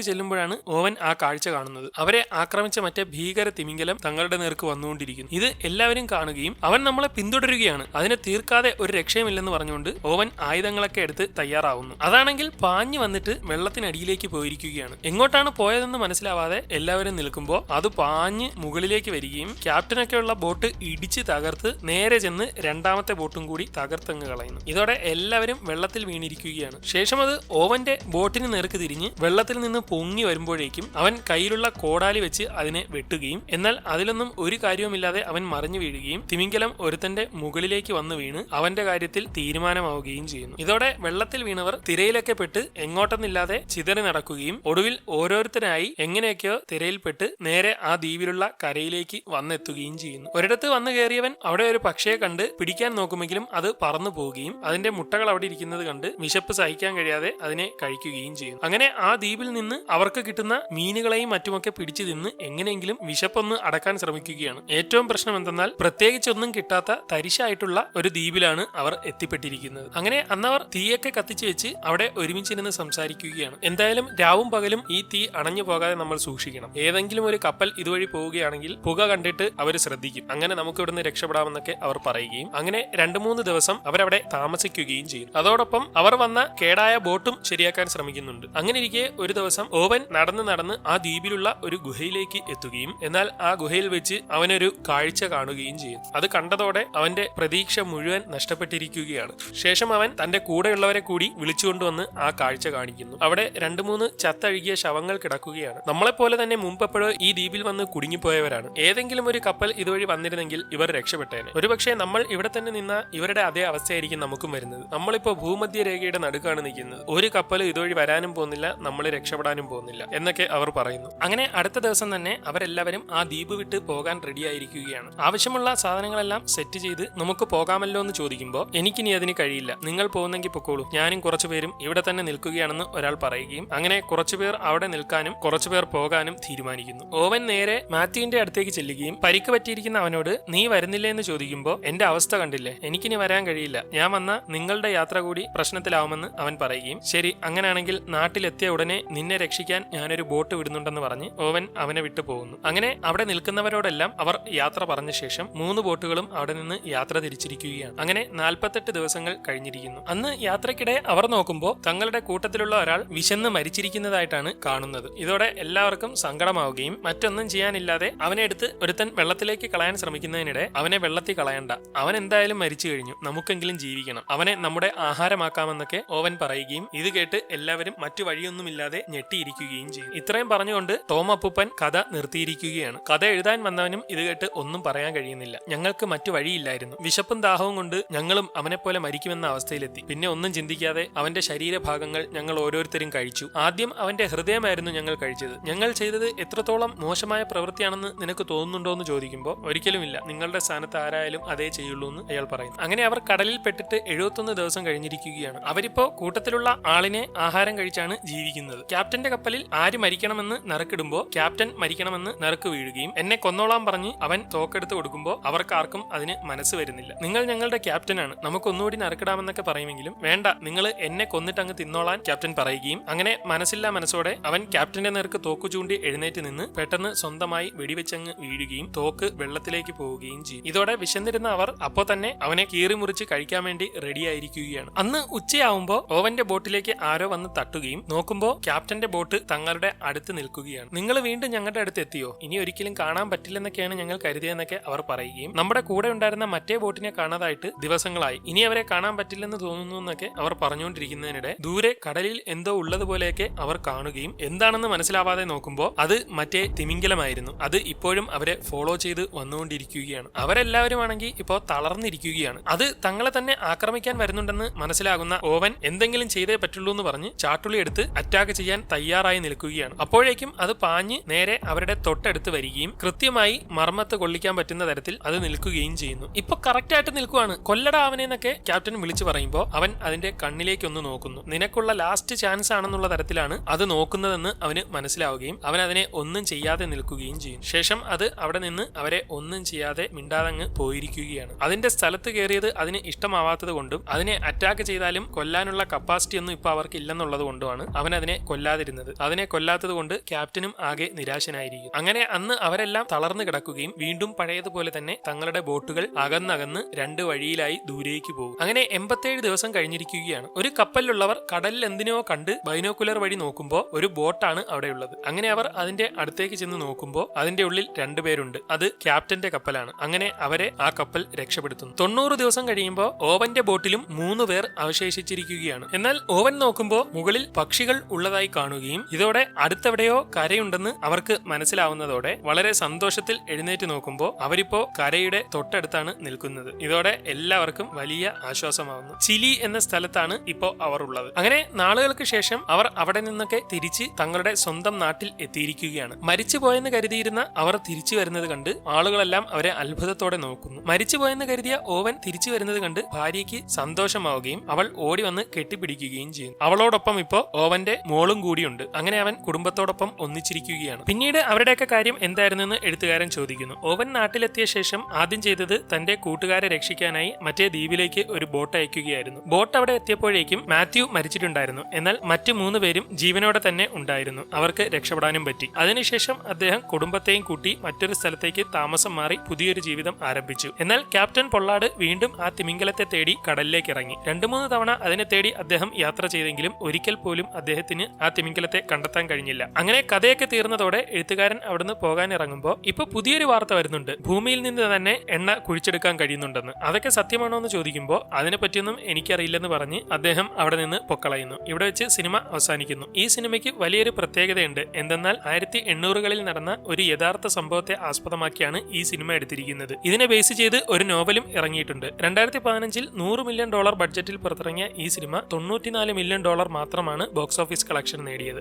ചെല്ലുമ്പോഴാണ് ഓവൻ ആ കാഴ്ച കാണുന്നത്. അവരെ ആക്രമിച്ച മറ്റേ ഭീകര തിമിംഗലം തങ്ങളുടെ നേർക്ക് വന്നുകൊണ്ടിരിക്കുന്നു. ഇത് എല്ലാവരും കാണുകയും അവൻ നമ്മളെ പിന്തുടരുകയാണ്. അതിനെ തീർക്കാതെ ഒരു രക്ഷയുമില്ലെന്ന് പറഞ്ഞുകൊണ്ട് ഓവൻ ആയുധങ്ങളൊക്കെ എടുത്ത് തയ്യാറാവുന്നു. അതാണെങ്കിൽ പാഞ്ഞു വന്നിട്ട് വെള്ളത്തിനടിയിലേക്ക് പോയിരിക്കുകയാണ്. എങ്ങോട്ടാണ് പോയതെന്ന് മനസ്സിലാവാതെ എല്ലാവരും നിൽക്കുമ്പോൾ അത് പാഞ്ഞ് മുകളിലേക്ക് വരികയും ക്യാപ്റ്റനൊക്കെയുള്ള ബോട്ട് ഇടിച്ച് തകർത്ത് നേരെ ചെന്ന് രണ്ടാമത്തെ ബോട്ടും കൂടി തകർത്തങ്ങ് കളയുന്നു. ഇതോടെ എല്ലാവരും വെള്ളത്തിൽ വീണിരിക്കുകയാണ്. ശേഷം അത് ഓവന്റെ ബോട്ടിന് നേർക്ക് തിരിഞ്ഞ് വെള്ളത്തിൽ നിന്ന് പൊങ്ങി വരുമ്പോഴേക്കും അവൻ കയ്യിലുള്ള കോടാലി വെച്ച് അതിനെ വെട്ടുകയും എന്നാൽ അതിലൊന്നും ഒരു കാര്യവുമില്ലാതെ അവൻ മറിഞ്ഞു വീഴുകയും തിമിംഗലം ഒരുത്തന്റെ മുകളിലേക്ക് വന്നു വീണ് അവന്റെ കാര്യത്തിൽ തീരുമാനമാവുകയും ചെയ്യുന്നു. ഇതോടെ വെള്ളത്തിൽ വീണവർ തിരയിലൊക്കെ പെട്ട് എങ്ങോട്ടെന്നില്ലാതെ ചിതറി നടക്കുകയും ഒടുവിൽ ഓരോരുത്തരായി എങ്ങനെയൊക്കെയോ തിരയിൽപ്പെട്ട് നേരെ ആ ദ്വീപിലുള്ള കരയിലേക്ക് വന്നെത്തുകയും ചെയ്യുന്നു. ഒരിടത്ത് വന്നു കയറിയവൻ അവിടെ ഒരു പക്ഷിയെ കണ്ട് പിടിക്കാൻ നോക്കുമെങ്കിലും അത് പറന്നു പോവുകയും അതിന്റെ മുട്ടകൾ അവിടെ ഇരിക്കുന്നത് കണ്ട് വിശപ്പ് സഹിക്കാൻ കഴിയാതെ അതിനെ കഴിക്കുകയും ചെയ്യുന്നു. അങ്ങനെ ആ ദ്വീപിൽ നിന്ന് അവർക്ക് കിട്ടുന്ന മീനുകളെയും മറ്റുമൊക്കെ പിടിച്ചു തിന്ന് എങ്ങനെയെങ്കിലും വിശപ്പൊന്ന് അടക്കാൻ ശ്രമിക്കുകയാണ്. ഏറ്റവും പ്രശ്നം എന്തെന്നാൽ പ്രത്യേകിച്ചൊന്നും കിട്ടാത്ത തരിശായിട്ടുള്ള ഒരു ദ്വീപിലാണ് അവർ എത്തിപ്പെട്ടിരിക്കുന്നത്. അങ്ങനെ അന്നവർ തീയൊക്കെ കത്തിച്ചു വെച്ച് അവിടെ ഒരുമിച്ചിരുന്ന് സംസാരിക്കുകയാണ്. എന്തായാലും രാവും പകലും ഈ തീ അണഞ്ഞു പോകാതെ നമ്മൾ സൂക്ഷിക്കണം. ഏതെങ്കിലും ഒരു കപ്പൽ ഇതുവഴി പോവുകയാണെങ്കിൽ പുക കണ്ടിട്ട് അവർ ശ്രദ്ധിക്കും. അങ്ങനെ നമുക്ക് ഇവിടുന്ന് രക്ഷപ്പെടാമെന്നൊക്കെ അവർ പറയുകയും അങ്ങനെ രണ്ടു മൂന്ന് ദിവസം അവരവിടെ താമസിക്കുകയും ചെയ്യും. അതോടൊപ്പം അവർ വന്ന കേടായ ബോട്ടും ശരിയാക്കാൻ ശ്രമിക്കുന്നുണ്ട്. അങ്ങനെ ഇരിക്കെ ഒരു ദിവസം ഓവൻ നടന്ന് നടന്ന് ആ ദ്വീപിലുള്ള ഒരു ഗുഹയിലേക്ക് എത്തുകയും എന്നാൽ ആ ഗുഹയിൽ വെച്ച് അവനൊരു കാഴ്ച കാണുകയും ചെയ്യും അത് കണ്ടതോടെ അവന്റെ പ്രതീക്ഷ മുഴുവൻ നഷ്ടപ്പെട്ടിരിക്കുകയാണ്. ശേഷം അവൻ തന്റെ കൂടെയുള്ളവരെ കൂടി വിളിച്ചുകൊണ്ടുവന്ന് ആ കാഴ്ച കാണിക്കുന്നു. അവിടെ രണ്ടു മൂന്ന് ചത്തഴുകിയ ശവങ്ങൾ കിടക്കുകയാണ്. നമ്മളെപ്പോലെ തന്നെ മുമ്പെപ്പോഴോ ഈ ദ്വീപിൽ വന്ന് കുടുങ്ങിപ്പോയവരാണ്. ഏതെങ്കിലും ഒരു കപ്പൽ ഇതുവഴി വന്നിരുന്നെങ്കിൽ ഇവർ രക്ഷപ്പെട്ടേനെ. ഒരുപക്ഷെ നമ്മൾ ഇവിടെ തന്നെ നിന്ന ഇവരുടെ അതേ അവസ്ഥയായിരിക്കും നമുക്കും വരുന്നത്. നമ്മളിപ്പോ ഭൂമധ്യരേഖയുടെ നടുക്കാണ് നിൽക്കുന്നത്. ഒരു കപ്പൽ ഇതുവഴി വരാനും പോകുന്നില്ല നമ്മൾ രക്ഷപ്പെടാനും പോകുന്നില്ല എന്നൊക്കെ അവർ പറയുന്നു. അങ്ങനെ അടുത്ത ദിവസം തന്നെ അവരെല്ലാവരും ആ ദ്വീപ് വിട്ട് പോകാൻ റെഡിയായിരിക്കുകയാണ്. ആവശ്യമുള്ള സാധനങ്ങളെല്ലാം സെറ്റ് ചെയ്ത് നമുക്ക് പോകാമല്ലോ എന്ന് ചോദിക്കുമ്പോൾ എനിക്കിനി അതിന് കഴിയില്ല. നിങ്ങൾ പോകുന്നെങ്കിൽ പൊക്കോളൂ. ഞാനും കുറച്ചുപേരും ഇവിടെ തന്നെ നിൽക്കുകയാണെന്ന് ഒരാൾ പറയുകയും അങ്ങനെ കുറച്ചുപേർ അവിടെ നിൽക്കാനും കുറച്ചുപേർ പോകാനും തീരുമാനിക്കുന്നു. ഓവൻ നേരെ മാത്യുവിന്റെ അടുത്തേക്ക് ചെല്ലുകയും പരിക്ക് പറ്റിയിരിക്കുന്ന അവനോട് നീ വരുന്നില്ലേ എന്ന് ചോദിക്കുമ്പോൾ എന്റെ അവസ്ഥ കണ്ടില്ലേ? എനിക്കിനി വരാൻ കഴിയില്ല. ഞാൻ വന്ന നിങ്ങളുടെ യാത്ര കൂടി പ്രശ്നത്തിലാവുമെന്ന് അവൻ പറയുകയും ശരി അങ്ങനെയാണെങ്കിൽ നാട്ടിലെത്തിയ ഉടനെ നിന്നെ രക്ഷിക്കാൻ ഞാനൊരു ബോട്ട് വിടുന്നുണ്ടെന്ന് പറഞ്ഞ് ഓവൻ അവനെ വിട്ടു പോകുന്നു. അങ്ങനെ അവിടെ നിൽക്കുന്നവരോടെല്ലാം അവർ യാത്ര പറഞ്ഞ ശേഷം മൂന്ന് ബോട്ടുകളും അവിടെ നിന്ന് യാത്ര തിരിച്ചിരിക്കുകയാണ്. അങ്ങനെ നാൽപ്പത്തെട്ട് ദിവസങ്ങൾ കഴിഞ്ഞിരിക്കുന്നു. അന്ന് യാത്രക്കിടെ അവർ നോക്കുമ്പോൾ തങ്ങളുടെ കൂട്ടത്തിലുള്ള ഒരാൾ വിശന്ന് മരിച്ചിരിക്കുന്നതായിട്ടാണ് കാണുന്നത്. ഇതോടെ എല്ലാവർക്കും സങ്കടമാവുകയും മറ്റൊന്നും ചെയ്യാനില്ലാതെ അവനെ എടുത്ത് ഒരുത്തൻ വെള്ളത്തിലേക്ക് കളയാൻ ശ്രമിക്കുന്നതിനിടെ അവനെ വെള്ളത്തിൽ കളയണ്ട. അവൻ എന്തായാലും മരിച്ചു കഴിഞ്ഞു. നമുക്കെങ്കിലും ജീവിക്കണം. അവനെ നമ്മുടെ ആഹാരമാക്കാമെന്നൊക്കെ ഓവൻ പറയുകയും ഇത് കേട്ട് എല്ലാവരും മറ്റു വഴിയൊന്നുമില്ലാതെ ഞെട്ടിയിരിക്കുകയും ചെയ്യും ഇത്രയും പറഞ്ഞുകൊണ്ട് ടോം അപ്പൂപ്പൻ കഥ നിർത്തിയിരിക്കുകയാണ്. കഥ എഴുതാൻ വന്നവനും ഇത് കേട്ട് ഒന്നും പറയാൻ കഴിയുന്നില്ല. ഞങ്ങൾക്ക് മറ്റു വഴിയില്ലായിരുന്നു. വിശപ്പും ദാഹവും കൊണ്ട് ഞങ്ങളും അവനെപ്പോലെ മരിക്കുമെന്ന അവസ്ഥയിലെത്തി. പിന്നെ ഒന്നും ചിന്തിക്കാതെ അവന്റെ ശരീരഭാഗങ്ങൾ ഞങ്ങൾ ഓരോരുത്തരും കഴിച്ചു. ആദ്യം അവന്റെ ഹൃദയമായിരുന്നു ഞങ്ങൾ കഴിച്ചത്. ഞങ്ങൾ ചെയ്തത് എത്രത്തോളം മോശമായ പ്രവൃത്തിയാണെന്ന് നിനക്ക് തോന്നുന്നുണ്ടോ എന്ന് ചോദിക്കുമ്പോൾ ഒരിക്കലുമില്ല. നിങ്ങളുടെ സ്ഥാനത്ത് ആരായാലും അതേ ചെയ്യുള്ളൂ എന്ന് അയാൾ പറയുന്നു. അങ്ങനെ അവർ കടലിൽ പെട്ടിട്ട് എഴുപത്തൊന്ന് ദിവസം കഴിഞ്ഞിരിക്കുകയാണ് അവരിപ്പോ കൂട്ടത്തിലുള്ള ആളിനെ ആഹാരം കഴിച്ചാണ് ജീവിക്കുന്നത്. ക്യാപ്റ്റന്റെ കപ്പലിൽ ആര് മരിക്കണമെന്ന് നറുക്കിടുമ്പോ ക്യാപ്റ്റൻ മരിക്കണമെന്ന് നറുക്ക് വീഴുകയും എന്നെ കൊന്നോളാൻ പറഞ്ഞ് അവൻ തോക്കെടുത്ത് കൊടുക്കുമ്പോൾ അവർക്കാർക്കും അതിന് മനസ്സ് വരുന്നില്ല. നിങ്ങൾ ഞങ്ങളുടെ ക്യാപ്റ്റനാണ്. നമുക്കൊന്നുകൂടി നറുക്കിടാമെന്നൊക്കെ പറയുമെങ്കിലും വേണ്ട. നിങ്ങൾ എന്നെ കൊന്നിട്ട് അങ്ങ് തിന്നോളാൻ ക്യാപ്റ്റൻ പറയുകയും അങ്ങനെ മനസ്സില്ല മനസ്സോടെ അവൻ ക്യാപ്റ്റന്റെ നേർക്ക് തോക്ക് ചൂണ്ടി എഴുന്നേറ്റ് നിന്ന് പെട്ടെന്ന് സ്വന്തമായി വെടിവെച്ചങ്ങ് വീഴുകയും തോക്ക് വെള്ളത്തിലേക്ക് പോവുകയും ചെയ്യും. ഇതോടെ വിശന്നിരുന്ന അവർ അപ്പോൾ തന്നെ അവനെ കീറി മുറിച്ച് കഴിക്കാൻ വേണ്ടി റെഡിയായിരിക്കുകയാണ് അന്ന് ഉച്ചയാവുമ്പോ ഓവന്റെ ബോട്ടിലേക്ക് ആരോ വന്ന് തട്ടുകയും നോക്കുമ്പോ ക്യാപ്റ്റന്റെ ബോട്ട് തങ്ങളുടെ അടുത്ത് നിൽക്കുകയാണ്. നിങ്ങൾ വീണ്ടും ഞങ്ങളുടെ അടുത്ത് എത്തിയോ? ഇനി ഒരിക്കലും കാണാൻ പറ്റില്ലെന്നൊക്കെയാണ് ഞങ്ങൾ കരുതിയെന്നൊക്കെ അവർ പറയുകയും നമ്മുടെ കൂടെ ഉണ്ടായിരുന്ന മറ്റേ ബോട്ടിനെ കാണാതായിട്ട് ദിവസങ്ങളായി. ഇനി അവരെ കാണാൻ പറ്റില്ലെന്ന് തോന്നുന്നു എന്നൊക്കെ അവർ പറഞ്ഞുകൊണ്ടിരിക്കുന്നതിനിടെ ദൂരെ കടലിൽ എന്തോ ഉള്ളതുപോലെയൊക്കെ അവർ കാണുകയും എന്താണെന്ന് മനസ്സിലാവാതെ നോക്കുമ്പോൾ അത് മറ്റേ തിമിംഗലമായിരുന്നു. അത് ഇപ്പോഴും അവരെ ഫോളോ ചെയ്ത് വന്നുകൊണ്ടിരിക്കുകയാണ്. അവരെല്ലാവരും ആണെങ്കിൽ ഇപ്പോൾ തളർന്നിരിക്കുകയാണ്. അത് തങ്ങളെ തന്നെ ആക്രമിക്കാൻ വരുന്നുണ്ടെന്ന് മനസ്സിലാക്കി മനസ്സിലാകുന്ന ഓവൻ എന്തെങ്കിലും ചെയ്തേ പറ്റുള്ളൂ എന്ന് പറഞ്ഞ് ചാട്ടുളി എടുത്ത് അറ്റാക്ക് ചെയ്യാൻ തയ്യാറായി നിൽക്കുകയാണ്. അപ്പോഴേക്കും അത് പാഞ്ഞ് നേരെ അവരുടെ തൊട്ടടുത്ത് വരികയും കൃത്യമായി മർമ്മത്ത് കൊള്ളിക്കാൻ പറ്റുന്ന തരത്തിൽ അത് നിൽക്കുകയും ചെയ്യുന്നു. ഇപ്പൊ കറക്റ്റ് ആയിട്ട് നിൽക്കുവാണ്. കൊല്ലട അവനെ എന്നൊക്കെ ക്യാപ്റ്റൻ വിളിച്ചു പറയുമ്പോൾ അവൻ അതിന്റെ കണ്ണിലേക്ക് ഒന്ന് നോക്കുന്നു. നിനക്കുള്ള ലാസ്റ്റ് ചാൻസ് ആണെന്നുള്ള തരത്തിലാണ് അത് നോക്കുന്നതെന്ന് അവന് മനസ്സിലാവുകയും അവൻ അതിനെ ഒന്നും ചെയ്യാതെ നിൽക്കുകയും ചെയ്യും ശേഷം അത് അവിടെ നിന്ന് അവരെ ഒന്നും ചെയ്യാതെ മിണ്ടാതങ്ങ് പോയിരിക്കുകയാണ്. അതിന്റെ സ്ഥലത്ത് കയറിയത് അതിന് ഇഷ്ടമാവാത്തത് കൊണ്ടും അതിനെ അറ്റാക്ക് ചെയ്താലും കൊല്ലാനുള്ള കപ്പാസിറ്റി ഒന്നും ഇപ്പൊ അവർക്ക് ഇല്ലെന്നുള്ളത് കൊണ്ടുമാണ് അവൻ അതിനെ കൊല്ലാതിരുന്നത്. അതിനെ കൊല്ലാത്തത് കൊണ്ട് ക്യാപ്റ്റനും ആകെ നിരാശനായിരിക്കും. അങ്ങനെ അന്ന് അവരെല്ലാം തളർന്നു കിടക്കുകയും വീണ്ടും പഴയതുപോലെ തന്നെ തങ്ങളുടെ ബോട്ടുകൾ അകന്നകന്ന് രണ്ട് വഴിയിലായി ദൂരേക്ക് പോകും. അങ്ങനെ എൺപത്തേഴ് ദിവസം കഴിഞ്ഞിരിക്കുകയാണ്. ഒരു കപ്പലിലുള്ളവർ കടലിൽ എന്തിനോ കണ്ട് ബൈനോക്കുലർ വഴി നോക്കുമ്പോൾ ഒരു ബോട്ടാണ് അവിടെയുള്ളത്. അങ്ങനെ അവർ അതിന്റെ അടുത്തേക്ക് ചെന്ന് നോക്കുമ്പോൾ അതിന്റെ ഉള്ളിൽ രണ്ടുപേരുണ്ട് അത് ക്യാപ്റ്റന്റെ കപ്പലാണ്. അങ്ങനെ അവരെ ആ കപ്പൽ രക്ഷപ്പെടുത്തുന്നു. തൊണ്ണൂറ് ദിവസം കഴിയുമ്പോൾ ഓവന്റെ ബോട്ടിലും മൂന്ന് പേർ അവശേഷിച്ചിരിക്കുകയാണ്. എന്നാൽ ഓവൻ നോക്കുമ്പോൾ മുകളിൽ പക്ഷികൾ ഉള്ളതായി കാണുകയും ഇതോടെ അടുത്തെവിടെയോ കരയുണ്ടെന്ന് അവർക്ക് മനസ്സിലാവുന്നതോടെ വളരെ സന്തോഷത്തിൽ എഴുന്നേറ്റ് നോക്കുമ്പോൾ അവരിപ്പോ കരയുടെ തൊട്ടടുത്താണ് നിൽക്കുന്നത്. ഇതോടെ എല്ലാവർക്കും വലിയ ആശ്വാസമാവുന്നു. ചിലി എന്ന സ്ഥലത്താണ് ഇപ്പോ അവർ ഉള്ളത്. അങ്ങനെ നാളുകൾക്ക് ശേഷം അവർ അവിടെ നിന്നൊക്കെ തിരിച്ച് തങ്ങളുടെ സ്വന്തം നാട്ടിൽ എത്തിയിരിക്കുകയാണ്. മരിച്ചുപോയെന്ന് കരുതിയിരുന്ന അവർ തിരിച്ചു വരുന്നത് കണ്ട് ആളുകളെല്ലാം അവരെ അത്ഭുതത്തോടെ നോക്കുന്നു. മരിച്ചുപോയെന്ന് കരുതിയ ഓവൻ തിരിച്ചു വരുന്നത് കണ്ട് ഭാര്യയ്ക്ക് സന്തോഷമാവുകയും അവൾ ഓടി വന്ന് കെട്ടിപ്പിടിക്കുകയും ചെയ്യുന്നു അവളോടൊപ്പം ഇപ്പോ ഓവന്റെ മോളും കൂടിയുണ്ട്. അങ്ങനെ അവൻ കുടുംബത്തോടൊപ്പം ഒന്നിച്ചിരിക്കുകയാണ്. പിന്നീട് അവരുടെയൊക്കെ കാര്യം എന്തായിരുന്നെന്ന് എഴുത്തുകാരൻ ചോദിക്കുന്നു. ഓവൻ നാട്ടിലെത്തിയ ശേഷം ആദ്യം ചെയ്തത് തന്റെ കൂട്ടുകാരെ രക്ഷിക്കാനായി മറ്റേ ദ്വീപിലേക്ക് ഒരു ബോട്ട് അയക്കുകയായിരുന്നു. ബോട്ട് അവിടെ എത്തിയപ്പോഴേക്കും മാത്യു മരിച്ചിട്ടുണ്ടായിരുന്നു. എന്നാൽ മറ്റു മൂന്ന് പേരും ജീവനോടെ തന്നെ ഉണ്ടായിരുന്നു. അവർക്ക് രക്ഷപ്പെടാനും പറ്റി. അതിനുശേഷം അദ്ദേഹം കുടുംബത്തെയും കൂട്ടി മറ്റൊരു സ്ഥലത്തേക്ക് താമസം മാറി പുതിയൊരു ജീവിതം ആരംഭിച്ചു. എന്നാൽ ക്യാപ്റ്റൻ പൊള്ളാട് വീണ്ടും ആ തിമിംഗലത്തെ തേടി കടലിലേക്ക് ഇറങ്ങി രണ്ടു മൂന്ന് തവണ അതിനെ തേടി അദ്ദേഹം യാത്ര ചെയ്തെങ്കിലും ഒരിക്കൽ പോലും അദ്ദേഹത്തിന് ആ തിമിംഗലത്തെ കണ്ടെത്താൻ കഴിഞ്ഞില്ല. അങ്ങനെ കഥയൊക്കെ തീർന്നതോടെ എഴുത്തുകാരൻ അവിടുന്ന് പോകാൻ ഇറങ്ങുമ്പോൾ ഇപ്പൊ പുതിയൊരു വാർത്ത വരുന്നുണ്ട്. ഭൂമിയിൽ നിന്ന് തന്നെ എണ്ണ കുഴിച്ചെടുക്കാൻ കഴിയുന്നുണ്ടെന്ന്. അതൊക്കെ സത്യമാണോ എന്ന് ചോദിക്കുമ്പോൾ അതിനെപ്പറ്റിയൊന്നും എനിക്കറിയില്ലെന്ന് പറഞ്ഞ് അദ്ദേഹം അവിടെ നിന്ന് പൊക്കളയുന്നു. ഇവിടെ വെച്ച് സിനിമ അവസാനിക്കുന്നു. ഈ സിനിമയ്ക്ക് വലിയൊരു പ്രത്യേകതയുണ്ട്. എന്തെന്നാൽ ആയിരത്തി എണ്ണൂറുകളിൽ നടന്ന ഒരു യഥാർത്ഥ സംഭവത്തെ ആസ്പദമാക്കിയാണ് ഈ സിനിമ എടുത്തിരിക്കുന്നത്. ഇതിനെ ബേസ് ചെയ്ത് ഒരു നോവലും ഇറങ്ങിയിട്ടുണ്ട്. രണ്ടായിരത്തി പതിനഞ്ചിൽ നൂറ് മില്യൺ ഡോളർ ബഡ്ജറ്റിൽ പുറത്തിറങ്ങിയ ഈ സിനിമ തൊണ്ണൂറ്റിനാല് മില്യൺ ഡോളർ മാത്രമാണ് ബോക്സ് ഓഫീസ് കളക്ഷൻ നേടിയത്.